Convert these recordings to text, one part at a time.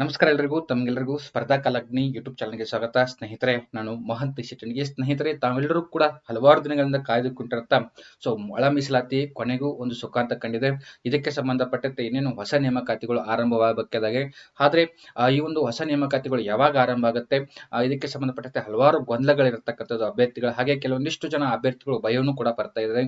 ನಮಸ್ಕಾರ ಎಲ್ರಿಗೂ, ತಮ್ಗೆಲ್ರಿಗೂ ಸ್ಪರ್ಧಾ ಕಲಗ್ನಿ ಯೂಟ್ಯೂಬ್ ಚಾನಲ್ಗೆ ಸ್ವಾಗತ. ಸ್ನೇಹಿತರೆ, ನಾನು ಮಹಂತ್ ಶೆಟ್ಟಣಿಗೆ ಸ್ನೇಹಿತರೆ, ತಾವೆಲ್ಲರೂ ಕೂಡ ಹಲವಾರು ದಿನಗಳಿಂದ ಕಾಯ್ದುಕೊಂಡಿರುತ್ತ. ಸೊ ಒಳ ಮೀಸಲಾತಿ ಕೊನೆಗೂ ಒಂದು ಸುಖ ಅಂತ ಕಂಡಿದೆ. ಇದಕ್ಕೆ ಸಂಬಂಧಪಟ್ಟಂತೆ ಇನ್ನೇನು ಹೊಸ ನೇಮಕಾತಿಗಳು ಆರಂಭವಾಗಬೇಕಾದಾಗೆ. ಆದ್ರೆ ಈ ಒಂದು ಹೊಸ ನೇಮಕಾತಿಗಳು ಯಾವಾಗ ಆರಂಭ ಆಗುತ್ತೆ? ಇದಕ್ಕೆ ಸಂಬಂಧಪಟ್ಟಂತೆ ಹಲವಾರು ಗೊಂದಲಗಳಿರತಕ್ಕಂಥದ್ದು ಅಭ್ಯರ್ಥಿಗಳು. ಹಾಗೆ ಕೆಲವೊಂದಿಷ್ಟು ಜನ ಅಭ್ಯರ್ಥಿಗಳು ಭಯವನ್ನು ಕೂಡ ಬರ್ತಾ ಇದ್ದಾರೆ.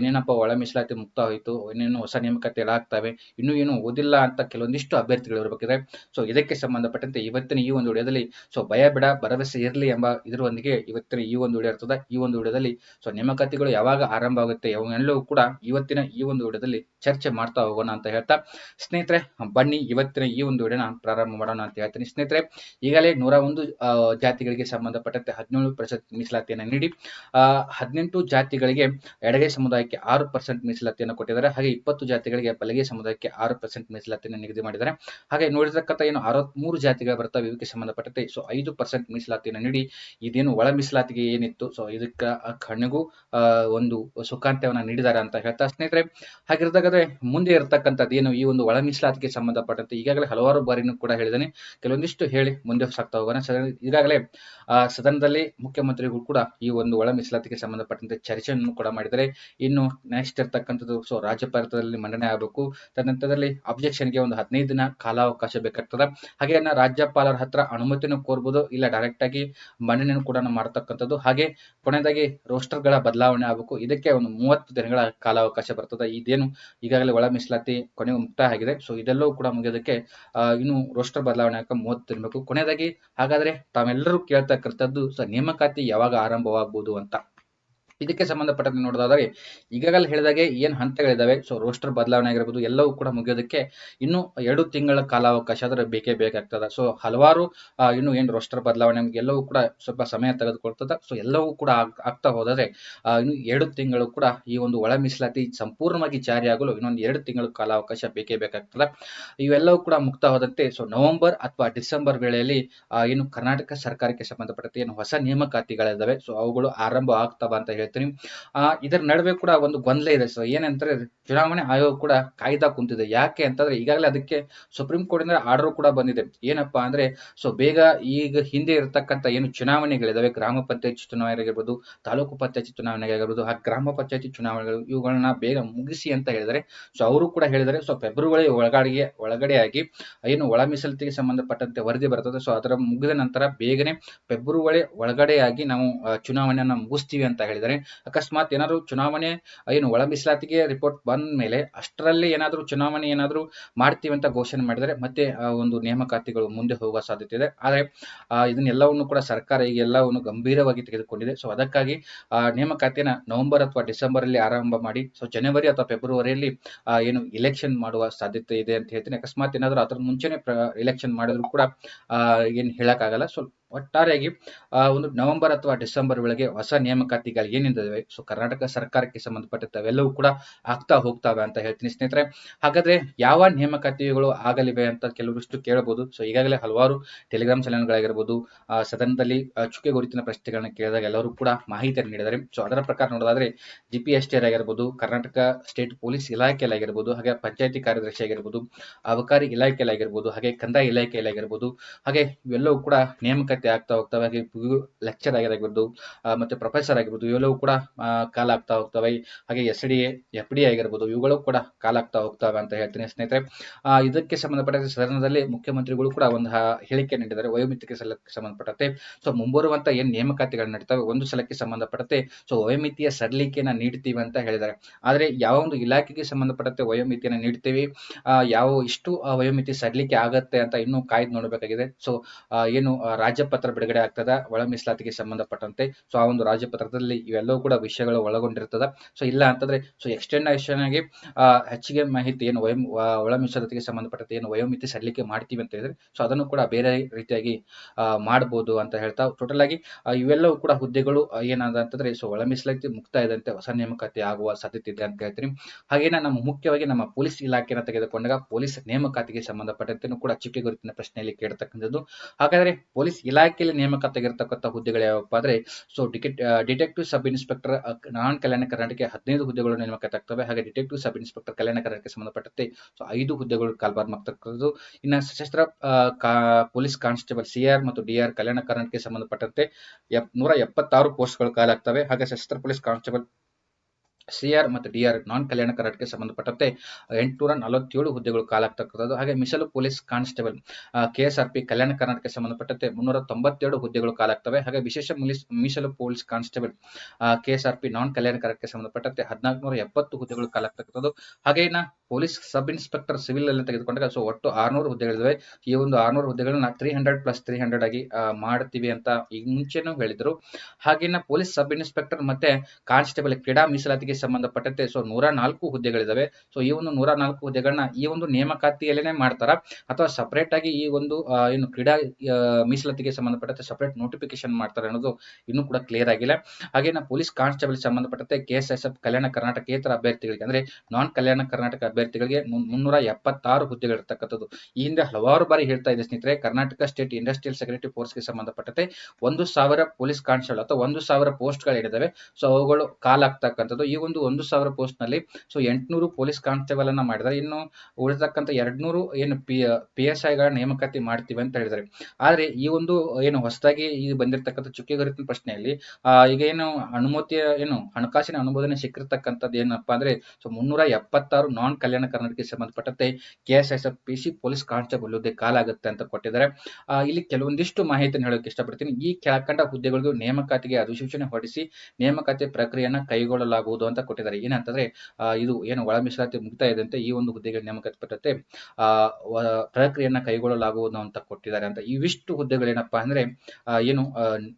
ಇನ್ನೇನಪ್ಪ, ಒಳ ಮೀಸಲಾತಿ ಮುಕ್ತ ಹೋಯಿತು, ಇನ್ನೇನು ಹೊಸ ನೇಮಕಾತಿಗಳಾಗ್ತವೆ ಇನ್ನೂ ಏನು ಓದಿಲ್ಲ ಅಂತ ಕೆಲವೊಂದಿಷ್ಟು ಅಭ್ಯರ್ಥಿಗಳು ಇರಬೇಕಿದೆ. ಸೊ ಇದಕ್ಕೆ ಸಂಬಂಧಪಟ್ಟಂತೆ ಇವತ್ತಿನ ಈ ಒಂದು ವಿಡಿಯೋದಲ್ಲಿ ಸೊ ಭಯ, ಬಿಡ, ಭರವಸೆ ಇರಲಿ ಎಂಬ ಇದರೊಂದಿಗೆ ಇವತ್ತಿನ ಈ ಒಂದು ವಿಡಿಯೋ ಇರ್ತದೆ. ಈ ಒಂದು ವಿಡಿಯೋದಲ್ಲಿ ಸೊ ನೇಮಕಾತಿಗಳು ಯಾವಾಗ ಆರಂಭ ಆಗುತ್ತೆ ಅವೆಲ್ಲವೂ ಕೂಡ ಇವತ್ತಿನ ಈ ಒಂದು ವಿಡಿಯೋದಲ್ಲಿ ಚರ್ಚೆ ಮಾಡ್ತಾ ಹೋಗೋಣ ಅಂತ ಹೇಳ್ತಾ. ಸ್ನೇಹಿತರೆ, ಬನ್ನಿ, ಇವತ್ತಿನ ಈ ಒಂದು ವಿಡಿಯೋನ ಪ್ರಾರಂಭ ಮಾಡೋಣ ಅಂತ ಹೇಳ್ತೀನಿ. ಸ್ನೇಹಿತರೆ, ಈಗಲೇ ನೂರ ಒಂದು ಜಾತಿಗಳಿಗೆ ಸಂಬಂಧಪಟ್ಟಂತೆ ಹದಿನೇಳು ಪರ್ಸೆಂಟ್ ಮೀಸಲಾತಿಯನ್ನು ನೀಡಿ ಹದಿನೆಂಟು ಜಾತಿಗಳಿಗೆ ಎಡಗೈ ಸಮುದಾಯಕ್ಕೆ ಆರು ಪರ್ಸೆಂಟ್ ಮೀಸಲಾತಿಯನ್ನು ಕೊಟ್ಟಿದ್ದಾರೆ. ಹಾಗೆ ಇಪ್ಪತ್ತು ಜಾತಿಗಳಿಗೆ ಬಲಗೈ ಸಮುದಾಯಕ್ಕೆ ಆರು ಪರ್ಸೆಂಟ್ ಮೀಸಲಾತಿಯನ್ನು ನಿಗದಿ ಮಾಡಿದ್ದಾರೆ. ಹಾಗೆ ನೋಡಿರ್ತಕ್ಕಂಥ ಏನು ಅರವತ್ಮೂರು ಜಾತಿಗಳು ಬರ್ತವೆ, ಇವಕ್ಕೆ ಸಂಬಂಧಪಟ್ಟಂತೆ. ಸೊ ಐದು ಪರ್ಸೆಂಟ್ ಮೀಸಲಾತಿಯನ್ನು ನೀಡಿ, ಇದೇನು ಒಳ ಮೀಸಲಾತಿಗೆ ಏನಿತ್ತು? ಸೊ ಇದಕ್ಕೆ ಕಣ್ಣಿಗೂ ಒಂದು ಸುಖಾಂತ್ಯವನ್ನು ನೀಡಿದ್ದಾರೆ ಅಂತ ಹೇಳ್ತಾ. ಸ್ನೇಹಿತರೆ ಮುಂದೆ ಇರತಕ್ಕಂಥದ್ದು ಏನು ಈ ಒಂದು ಒಳ ಮೀಸಲಾತಿಗೆ ಸಂಬಂಧಪಟ್ಟಂತೆ ಈಗಾಗಲೇ ಹಲವಾರು ಬಾರಿನೂ ಕೂಡ ಹೇಳಿದ್ದೇನೆ. ಕೆಲವೊಂದಿಷ್ಟು ಹೇಳಿ ಮುಂದೆ ಸಾಗ್ತಾ ಹೋಗೋಣ. ಸದನ ಈಗಾಗಲೇ ಸದನದಲ್ಲಿ ಮುಖ್ಯಮಂತ್ರಿಗಳು ಕೂಡ ಈ ಒಂದು ಒಳ ಮೀಸಲಾತಿಗೆ ಸಂಬಂಧಪಟ್ಟಂತೆ ಚರ್ಚೆಯನ್ನು ಕೂಡ ಮಾಡಿದರೆ ಇನ್ನು ನೆಕ್ಸ್ಟ್ ಇರ್ತಕ್ಕಂಥದ್ದು ಸೊ ರಾಜ್ಯಪಾಲದಲ್ಲಿ ಮಂಡನೆ ಆಗಬೇಕು. ತದನಂತರದಲ್ಲಿ ಅಬ್ಜೆಕ್ಷನ್ಗೆ ಒಂದು ಹದಿನೈದು ದಿನ ಕಾಲಾವಕಾಶ ಬೇಕಾಗ್ತದೆ. ಹಾಗೆ ರಾಜ್ಯಪಾಲರ ಹತ್ರ ಅನುಮತಿಯನ್ನು ಕೋರ್ಬೋದು, ಇಲ್ಲ ಡೈರೆಕ್ಟ್ ಆಗಿ ಮಂಡನೆಯನ್ನು ಕೂಡ ಮಾಡ್ತಕ್ಕಂಥದ್ದು. ಹಾಗೆ ಕೊನೆಯದಾಗಿ ರೋಸ್ಟರ್ಗಳ ಬದಲಾವಣೆ ಆಗಬೇಕು. ಇದಕ್ಕೆ ಒಂದು ಮೂವತ್ತು ದಿನಗಳ ಕಾಲಾವಕಾಶ ಬರ್ತದೆ. ಇದೇನು ಈಗಾಗಲೇ ಒಳ ಮೀಸಲಾತಿ ಕೊನೆಗೂ ಮುಕ್ತಾಯ ಆಗಿದೆ. ಸೊ ಇದೆಲ್ಲವೂ ಕೂಡ ಮುಗಿಯೋದಕ್ಕೆ ಇನ್ನು ರೋಸ್ಟರ್ ಬದಲಾವಣೆ ಆಗ ಮೂವತ್ತು ದಿನ ಬೇಕು ಕೊನೆಯದಾಗಿ, ಹಾಗಾದ್ರೆ ತಾವೆಲ್ಲರೂ ಕೇಳ್ತಕ್ಕಂಥದ್ದು ಸೊ ನೇಮಕಾತಿ ಯಾವಾಗ ಆರಂಭವಾಗಬಹುದು ಅಂತ. ಇದಕ್ಕೆ ಸಂಬಂಧಪಟ್ಟಂತೆ ನೋಡೋದಾದ್ರೆ ಈಗಾಗಲೇ ಹೇಳಿದಾಗೆ ಏನು ಹಂತಗಳಿದ್ದಾವೆ ಸೊ ರೋಸ್ಟರ್ ಬದಲಾವಣೆ ಆಗಿರ್ಬೋದು, ಎಲ್ಲವೂ ಕೂಡ ಮುಗಿಯೋದಕ್ಕೆ ಇನ್ನು ಎರಡು ತಿಂಗಳ ಕಾಲಾವಕಾಶ ಆದರೆ ಬೇಕೇ ಬೇಕಾಗ್ತದೆ. ಸೊ ಹಲವಾರು ಇನ್ನು ಏನು ರೋಸ್ಟರ್ ಬದಲಾವಣೆ ಎಲ್ಲವೂ ಕೂಡ ಸ್ವಲ್ಪ ಸಮಯ ತೆಗೆದುಕೊಳ್ತದೆ. ಸೊ ಎಲ್ಲವೂ ಕೂಡ ಆಗ್- ಆಗ್ತಾ ಹೋದರೆ ಇನ್ನು ಎರಡು ತಿಂಗಳು ಕೂಡ ಈ ಒಂದು ಒಳ ಮೀಸಲಾತಿ ಸಂಪೂರ್ಣವಾಗಿ ಜಾರಿಯಾಗಲು ಇನ್ನೊಂದು ಎರಡು ತಿಂಗಳ ಕಾಲಾವಕಾಶ ಬೇಕೇ ಬೇಕಾಗ್ತದೆ. ಇವೆಲ್ಲವೂ ಕೂಡ ಮುಕ್ತ ಹೋದಂತೆ ಸೊ ನವೆಂಬರ್ ಅಥವಾ ಡಿಸೆಂಬರ್ ವೇಳೆಯಲ್ಲಿ ಏನು ಕರ್ನಾಟಕ ಸರ್ಕಾರಕ್ಕೆ ಸಂಬಂಧಪಟ್ಟಂತೆ ಏನು ಹೊಸ ನೇಮಕಾತಿಗಳಿದ್ದಾವೆ ಸೊ ಅವುಗಳು ಆರಂಭ ಆಗ್ತವ ಅಂತ ಹೇಳ್ತೀನಿ ಆ, ಇದರ ನಡುವೆ ಕೂಡ ಒಂದು ಗೊಂದಲ ಇದೆ ಸರ್. ಏನಂತಾರೆ ಚುನಾವಣೆ ಆಯೋಗ ಕೂಡ ಕಾಯ್ದಾ ಕುಂತಿದೆ. ಯಾಕೆ ಅಂತಂದ್ರೆ ಈಗಾಗಲೇ ಅದಕ್ಕೆ ಸುಪ್ರೀಂ ಕೋರ್ಟ್ ಇಂದ ಆರ್ಡರ್ ಕೂಡ ಬಂದಿದೆ. ಏನಪ್ಪಾ ಅಂದ್ರೆ ಸೊ ಬೇಗ ಈಗ ಹಿಂದೆ ಇರತಕ್ಕಂತ ಏನು ಚುನಾವಣೆಗಳಿದಾವೆ ಗ್ರಾಮ ಪಂಚಾಯತ್ ಚುನಾವಣೆ ಆಗಿರ್ಬೋದು ತಾಲೂಕು ಪಂಚಾಯತ್ ಚುನಾವಣೆ ಆಗಿರ್ಬೋದು ಆ ಗ್ರಾಮ ಪಂಚಾಯತ್ ಚುನಾವಣೆಗಳು ಇವುಗಳನ್ನ ಬೇಗ ಮುಗಿಸಿ ಅಂತ ಹೇಳಿದರೆ ಸೊ ಅವರು ಕೂಡ ಹೇಳಿದರೆ ಸೊ ಫೆಬ್ರವರಿ ಒಳಗಡೆ ಒಳಗಡೆಯಾಗಿ ಏನು ಒಳ ಮೀಸಲಾತಿಗೆ ಸಂಬಂಧಪಟ್ಟಂತೆ ವರದಿ ಬರ್ತದೆ. ಸೊ ಅದರ ಮುಗಿದ ನಂತರ ಬೇಗನೆ ಫೆಬ್ರವರಿ ಒಳಗಡೆಯಾಗಿ ನಾವು ಆ, ಚುನಾವಣೆಯನ್ನ ಮುಗಿಸ್ತೀವಿ ಅಂತ ಹೇಳಿದರೆ ಅಕಸ್ಮಾತ್ ಏನಾದ್ರು ಚುನಾವಣೆ ಏನು ಒಳ ಮೀಸಲಾತಿಗೆ ರಿಪೋರ್ಟ್ ಬಂದ ಮೇಲೆ ಅಷ್ಟರಲ್ಲಿ ಏನಾದರೂ ಚುನಾವಣೆ ಏನಾದರೂ ಮಾಡ್ತೀವಿ ಅಂತ ಘೋಷಣೆ ಮಾಡಿದರೆ ಮತ್ತೆ ಆ ಒಂದು ನೇಮಕಾತಿಗಳು ಮುಂದೆ ಹೋಗುವ ಸಾಧ್ಯತೆ ಇದೆ. ಆದರೆ ಇದನ್ನೆಲ್ಲವನ್ನು ಕೂಡ ಸರ್ಕಾರ ಈಗ ಎಲ್ಲವನ್ನು ಗಂಭೀರವಾಗಿ ತೆಗೆದುಕೊಂಡಿದೆ. ಸೊ ಅದಕ್ಕಾಗಿ ಆ, ನೇಮಕಾತಿಯನ್ನ ನವೆಂಬರ್ ಅಥವಾ ಡಿಸೆಂಬರ್ ಅಲ್ಲಿ ಆರಂಭ ಮಾಡಿ ಸೊ ಜನವರಿ ಅಥವಾ ಫೆಬ್ರವರಿಯಲ್ಲಿ ಏನು ಇಲೆಕ್ಷನ್ ಮಾಡುವ ಸಾಧ್ಯತೆ ಇದೆ ಅಂತ ಹೇಳ್ತೀನಿ. ಅಕಸ್ಮಾತ್ ಏನಾದರೂ ಅದ್ರ ಮುಂಚೆನೆ ಇಲೆಕ್ಷನ್ ಮಾಡಿದ್ರು ಕೂಡ ಏನ್ ಹೇಳಕ್ಕಾಗಲ್ಲ. ಸೊ ಒಟ್ಟಾರೆಯಾಗಿ ಒಂದು ನವೆಂಬರ್ ಅಥವಾ ಡಿಸೆಂಬರ್ ಒಳಗೆ ಹೊಸ ನೇಮಕಾತಿಗಳು ಏನಿದ್ದಾವೆ, ಸೊ ಕರ್ನಾಟಕ ಸರ್ಕಾರಕ್ಕೆ ಸಂಬಂಧಪಟ್ಟಂತೆ ಅವೆಲ್ಲವೂ ಕೂಡ ಆಗ್ತಾ ಹೋಗ್ತಾವೆ ಅಂತ ಹೇಳ್ತೀನಿ ಸ್ನೇಹಿತರೆ. ಹಾಗಾದ್ರೆ ಯಾವ ನೇಮಕಾತಿಗಳು ಆಗಲಿವೆ ಅಂತ ಕೆಲವರಿಷ್ಟು ಕೇಳಬಹುದು ಸೊ ಈಗಾಗಲೇ ಹಲವಾರು ಟೆಲಿಗ್ರಾಮ್ ಚಾನೆಲ್ಗಳಾಗಿರ್ಬೋದು ಸದನದಲ್ಲಿ ಚುಕ್ಕೆ ಗುರುತಿನ ಪ್ರಶ್ನೆಗಳನ್ನ ಕೇಳಿದಾಗ ಎಲ್ಲರೂ ಕೂಡ ಮಾಹಿತಿಯನ್ನು ನೀಡಿದ್ದಾರೆ. ಸೊ ಅದರ ಪ್ರಕಾರ ನೋಡೋದಾದ್ರೆ ಜಿ ಪಿ ಎಸ್ ಟಿ ಆಗಿರ್ಬೋದು, ಕರ್ನಾಟಕ ಸ್ಟೇಟ್ ಪೊಲೀಸ್ ಇಲಾಖೆಯಲ್ಲಿ ಹಾಗೆ ಪಂಚಾಯತಿ ಕಾರ್ಯದರ್ಶಿ ಆಗಿರ್ಬೋದು, ಅಬಕಾರಿ ಇಲಾಖೆಯಲ್ಲಿ ಹಾಗೆ ಕಂದಾಯ ಇಲಾಖೆಯಲ್ಲಿ ಆಗಿರ್ಬೋದು ಹಾಗೆ ಇವೆಲ್ಲವೂ ಕೂಡ ನೇಮಕಾತಿ ಆಗ್ತಾ ಹೋಗ್ತವೆ. ಹಾಗೆ ಲೆಕ್ಚರ್ ಆಗಿರ್ಬೋದು ಆ, ಮತ್ತೆ ಪ್ರೊಫೆಸರ್ ಆಗಿರ್ಬೋದು ಇವೆಲ್ಲವೂ ಕೂಡ ಕಾಲ ಆಗ್ತಾ ಹೋಗ್ತವೆ. ಹಾಗೆ ಎಸ್ ಡಿ ಎಫ್ ಡಿ ಆಗಿರ್ಬೋದು ಇವುಗಳು ಕೂಡ ಕಾಲ ಆಗ್ತಾ ಹೋಗ್ತವೆ ಅಂತ ಹೇಳ್ತೀನಿ ಸ್ನೇಹಿತರೆ. ಇದಕ್ಕೆ ಸಂಬಂಧಪಟ್ಟಂತೆ ಸದನದಲ್ಲಿ ಮುಖ್ಯಮಂತ್ರಿಗಳು ಕೂಡ ಒಂದು ಹೇಳಿಕೆ ನೀಡಿದ್ದಾರೆ. ವಯೋಮಿತಿಗೆ ಸಲಕ್ಕೆ ಸಂಬಂಧಪಟ್ಟಂತೆ. ಸೊ ಮುಂಬರುವಂತ ಏನ್ ನೇಮಕಾತಿಗಳು ನಡೀತವೆ ಒಂದು ಸಲಕ್ಕೆ ಸಂಬಂಧಪಟ್ಟಂತೆ ಸೊ ವಯೋಮಿತಿಯ ಸಡಿಲಿಕೆಯನ್ನ ನೀಡ್ತೀವಿ ಅಂತ ಹೇಳಿದ್ದಾರೆ. ಆದ್ರೆ ಯಾವ ಒಂದು ಇಲಾಖೆಗೆ ಸಂಬಂಧಪಟ್ಟಂತೆ ವಯೋಮಿತಿಯನ್ನ ನೀಡ್ತೀವಿ? ಯಾವ ಇಷ್ಟು ವಯೋಮಿತಿ ಸಡಿಲಿಕೆ ಆಗತ್ತೆ ಅಂತ ಇನ್ನೂ ಕಾಯ್ದು ನೋಡಬೇಕಾಗಿದೆ. ಸೊ ಏನು ಆ, ರಾಜ್ಯಪತ್ರ ಬಿಡುಗಡೆ ಆಗ್ತದ ಒಳ ಮೀಸಲಾತಿಗೆ ಸಂಬಂಧಪಟ್ಟಂತೆ. ಸೊ ಆ ಒಂದು ರಾಜ್ಯಪತ್ರದಲ್ಲಿ ಇವೆಲ್ಲವೂ ಕೂಡ ವಿಷಯಗಳು ಒಳಗೊಂಡಿರ್ತದ. ಸೊ ಇಲ್ಲ ಅಂತಂದ್ರೆ ಸೊ ಎಕ್ಸ್ಟೆಂಡೇಷನ್ ಆಗಿ ಹೆಚ್ಚಿಗೆ ಮಾಹಿತಿ ಏನು ವಯೋ ಒಳ ಮೀಸಲಾತಿಗೆ ಸಂಬಂಧಪಟ್ಟಂತೆ ಏನು ವಯೋಮಿತಿ ಸಲ್ಲಿಕೆ ಮಾಡ್ತೀವಿ ಅಂತ ಹೇಳಿದ್ರೆ ಸೊ ಅದನ್ನು ಕೂಡ ಬೇರೆ ರೀತಿಯಾಗಿ ಆ, ಮಾಡ್ಬೋದು ಅಂತ ಹೇಳ್ತಾ ಟೋಟಲ್ ಆಗಿ ಇವೆಲ್ಲವೂ ಕೂಡ ಹುದ್ದೆಗಳು ಏನಾದ ಅಂತಂದ್ರೆ ಸೊ ಒಳ ಮೀಸಲಾತಿ ಮುಕ್ತಾಯದಂತೆ ಹೊಸ ನೇಮಕಾತಿ ಆಗುವ ಸಾಧ್ಯತೆ ಇದೆ ಅಂತ ಹೇಳ್ತೀನಿ. ಹಾಗೇನ ನಮ್ಮ ಮುಖ್ಯವಾಗಿ ನಮ್ಮ ಪೊಲೀಸ್ ಇಲಾಖೆನ ತೆಗೆದುಕೊಂಡಾಗ ಪೊಲೀಸ್ ನೇಮಕಾತಿಗೆ ಸಂಬಂಧಪಟ್ಟಂತೆ ಕೂಡ ಚಿಕ್ಕ ಗುರುತಿನ ಪ್ರಶ್ನೆಯಲ್ಲಿ ಕೇಳ್ತಕ್ಕಂಥದ್ದು. ಹಾಗಾದ್ರೆ ಪೊಲೀಸ್ ಇಲಾಖೆ ಇಲಾಖೆಯಲ್ಲಿ ನೇಮಕಾತಿಯಾಗಿರ್ತಕ್ಕಂಥ ಹುದ್ದೆಗಳು ಯಾವಪ್ಪ ಅಂದ್ರೆ so ticket detective sub inspector non Kalyana ಕರ್ನಾಟಕಕ್ಕೆ ಹದಿನೈದು ಹುದ್ದೆಗಳು ನೇಮಕಾತಿ ಆಗ್ತವೆ ಹಾಗೆ ಡಿಟೆಕ್ಟಿವ್ ಸಬ್ ಇನ್ಸ್ಪೆಕ್ಟರ್ ಕಲ್ಯಾಣ ಕರ್ನಾಟಕಕ್ಕೆ ಸಂಬಂಧಪಟ್ಟಂತೆ ಸೊ ಐದು ಹುದ್ದೆಗಳು ಕಾಲ್ಬಾರ್ಮಾಗ್ತಕ್ಕಂಥದ್ದು ಇನ್ನು ಸಶಸ್ತ್ರ ಪೊಲೀಸ್ ಕಾನ್ಸ್ಟೇಬಲ್ ಸಿಆರ್ ಮತ್ತು ಡಿಆರ್ ಕಲ್ಯಾಣ ಕರ್ನಾಟಕಕ್ಕೆ ಸಂಬಂಧಪಟ್ಟಂತೆ, ಎಪ್, ನೂರ ಎಪ್ಪತ್ತಾರು ಪೋಸ್ಟ್ಗಳು ಕಾಲಾಗ್ತವೆ. ಹಾಗೆ ಸಶಸ್ತ್ರ ಪೊಲೀಸ್ ಕಾನ್ಸ್ಟೇಬಲ್ ಸಿಆರ್ ಮತ್ತು ಡಿಆರ್ ನಾನ್ ಕಲ್ಯಾಣ ಕರ್ನಾಟಕಕ್ಕೆ ಸಂಬಂಧಪಟ್ಟಂತೆ ಎಂಟುನೂರ ನಲವತ್ತೇಳು ಹುದ್ದೆಗಳು ಕಾಲಾಗ್ತಕ್ಕಂಥದ್ದು. ಹಾಗೆ ಮಿಸಲು ಪೊಲೀಸ್ ಕಾನ್ಸ್ಟೇಬಲ್ ಕೆಎಸ್ಆರ್ಪಿ ಕಲ್ಯಾಣ ಕರ್ನಾಟಕಕ್ಕೆ ಸಂಬಂಧಪಟ್ಟಂತೆ ಮುನ್ನೂರ ತೊಂಬತ್ತೆರಡು ಹುದ್ದೆಗಳು ಕಾಲಾಗ್ತವೆ. ಹಾಗೆ ವಿಶೇಷ ಮುಲಿಸ್- ಮೀಸಲು police constable KSRP non Kalyana ಕರ್ನಾಟಕಕ್ಕೆ ಸಂಬಂಧಪಟ್ಟಂತೆ ಹದಿನಾಲ್ಕುನೂರ ಎಪ್ಪತ್ತು ಹುದ್ದೆಗಳು ಕಾಲಾಗ್ತಕ್ಕಂಥದ್ದು. ಹಾಗೆ ಇನ್ನ ಪೊಲೀಸ್ ಸಬ್ ಇನ್ಸ್ಪೆಕ್ಟರ್ ಸಿವಿಲ್ ಅಲ್ಲಿ ತೆಗೆದುಕೊಂಡಾಗ ಸೊ ಒಟ್ಟು ಆರ್ನೂರು ಹುದ್ದೆಗಳಿವೆ ಈ ಒಂದು ಆರ್ನೂರು ಹುದ್ದೆಗಳನ್ನ three hundred plus three hundred ಆಗಿ ಮಾಡ್ತೀವಿ ಅಂತ ಈಗ ಮುಂಚೆನೂ ಹೇಳಿದ್ರು. ಹಾಗೇನ ಪೊಲೀಸ್ ಸಬ್ ಇನ್ಸ್ಪೆಕ್ಟರ್ ಮತ್ತೆ ಕಾನ್ಸ್ಟೇಬಲ್ ಕ್ರೀಡಾ ಮೀಸಲಾತಿಗೆ ಸಂಬಂಧಪಟ್ಟಂತೆ ಸೊ ನೂರ ನಾಲ್ಕು ಹುದ್ದೆಗಳಿದಾವೆ. ಸೊ ಈ ಒಂದು ನೂರ ನಾಲ್ಕು ಹುದ್ದೆಗಳನ್ನ ಈ ಒಂದು ನೇಮಕಾತಿಯಲ್ಲೇನೆ ಮಾಡ್ತಾರ? ಅಥವಾ ಸಪರೇಟ್ ಆಗಿ ಈ ಒಂದು ಏನು ಕ್ರೀಡಾ ಮೀಸಲಾತಿಗೆ ಸಂಬಂಧಪಟ್ಟಂತೆ ಸಪರೇಟ್ ನೋಟಿಫಿಕೇಶನ್ ಮಾಡ್ತಾರೆ ಅನ್ನೋದು ಇನ್ನೂ ಕೂಡ ಕ್ಲಿಯರ್ ಆಗಿಲ್ಲ. ಹಾಗೇನ ಪೊಲೀಸ್ ಕಾನ್ಸ್ಟೇಬಲ್ ಸಂಬಂಧಪಟ್ಟಂತೆ ಕೆಎಸ್ಎಸ್ಎಫ್ ಕಲ್ಯಾಣ ಕರ್ನಾಟಕೇತರ ಅಭ್ಯರ್ಥಿಗಳಿಗೆ, ಅಂದ್ರೆ ನಾನ್ ಕಲ್ಯಾಣ ಕರ್ನಾಟಕ ಅಭ್ಯರ್ಥಿಗಳಿಗೆ ಮುನ್- ಮುನ್ನೂರ ಎಪ್ಪತ್ತಾರು ಹುದ್ದೆಗಳಿರ್ತಕ್ಕಂಥದ್ದು. ಈ ಹಿಂದೆ ಹಲವಾರು ಬಾರಿ ಹೇಳ್ತಾ ಇದೆ ಸ್ನೇಹಿತರೆ, ಕರ್ನಾಟಕ ಸ್ಟೇಟ್ ಇಂಡಸ್ಟ್ರಿಯಲ್ ಸೆಕ್ಯೂರಿಟಿ ಫೋರ್ಸ್ಗೆ ಸಂಬಂಧಪಟ್ಟಂತೆ ಒಂದು ಸಾವಿರ ಪೊಲೀಸ್ ಕಾನ್ಸ್ಟೇಬಲ್ ಅಥವಾ ಒಂದು ಸಾವಿರ ಪೋಸ್ಟ್ಗಳು ಏನಿದಾವೆ. ಸೊ ಅವುಗಳು ಕಾಲಾಗ್ತಕ್ಕಂಥದ್ದು ಈ ಒಂದು ಒಂದು ಸಾವಿರ ಪೋಸ್ಟ್ನಲ್ಲಿ. ಸೊ ಎಂಟುನೂರು ಪೊಲೀಸ್ ಕಾನ್ಸ್ಟೇಬಲ್ ಅನ್ನ ಮಾಡಿದ್ದಾರೆ. ಇನ್ನು ಉಳಿದಕ್ಕಂಥ ಎರಡ್ನೂರು ಏನು ಪಿ ಪಿ ಎಸ್ ಐಗಳ ನೇಮಕಾತಿ ಮಾಡ್ತೀವಿ ಅಂತ ಹೇಳಿದ್ದಾರೆ. ಆದ್ರೆ ಈ ಒಂದು, ಏನು ಹೊಸದಾಗಿ ಈಗ ಬಂದಿರತಕ್ಕಂಥ ಚುಕ್ಕಿ ಗರಿತಿನ ಪ್ರಶ್ನೆಯಲ್ಲಿ ಈಗ ಏನು ಅನುಮತಿಯ ಏನು ಹಣಕಾಸಿನ ಅನುಮೋದನೆ ಸಿಕ್ಕಿರ್ತಕ್ಕಂಥದ್ದು ಏನಪ್ಪಾ ಅಂದ್ರೆ, ಸೊ, ಮುನ್ನೂರ ಎಪ್ಪತ್ತಾರು ನಾನ್ ಕಲ್ಯಾಣ ಕರ್ನಾಟಕಕ್ಕೆ ಸಂಬಂಧಪಟ್ಟಂತೆ K S S F P C police constable ಹುದ್ದೆ ಕಾಲಾಗುತ್ತೆ ಅಂತ ಕೊಟ್ಟಿದ್ದಾರೆ. ಇಲ್ಲಿ ಕೆಲವೊಂದಿಷ್ಟು ಮಾಹಿತಿಯನ್ನು ಹೇಳೋಕೆ ಇಷ್ಟಪಡ್ತೀನಿ. ಈ ಕೆಳಕಂಡ ಹುದ್ದೆಗಳಿಗೂ ನೇಮಕಾತಿಗೆ ಅಧಿಸೂಚನೆ ಹೊರಡಿಸಿ, ನೇಮಕಾತಿ ಪ್ರಕ್ರಿಯೆಯನ್ನ ಕೈಗೊಳ್ಳಲಾಗುವುದು ಅಂತ ಕೊಟ್ಟಿದ್ದಾರೆ. ಏನಂತಂದ್ರೆ ಇದು ಏನು ಒಳ ಮೀಸಲಾತಿ ಮುಗಿತಾ ಇದಂತೆ ಈ ಒಂದು ಹುದ್ದೆಗಳ ನೇಮಕಾತಿ ವ- ಪ್ರಕ್ರಿಯೆಯನ್ನ ಕೈಗೊಳ್ಳಲಾಗುವುದು ಅಂತ ಕೊಟ್ಟಿದ್ದಾರೆ ಅಂತ. ಇವಿಷ್ಟು ಹುದ್ದೆಗಳೇನಪ್ಪಾ ಅಂದ್ರೆ ಏನು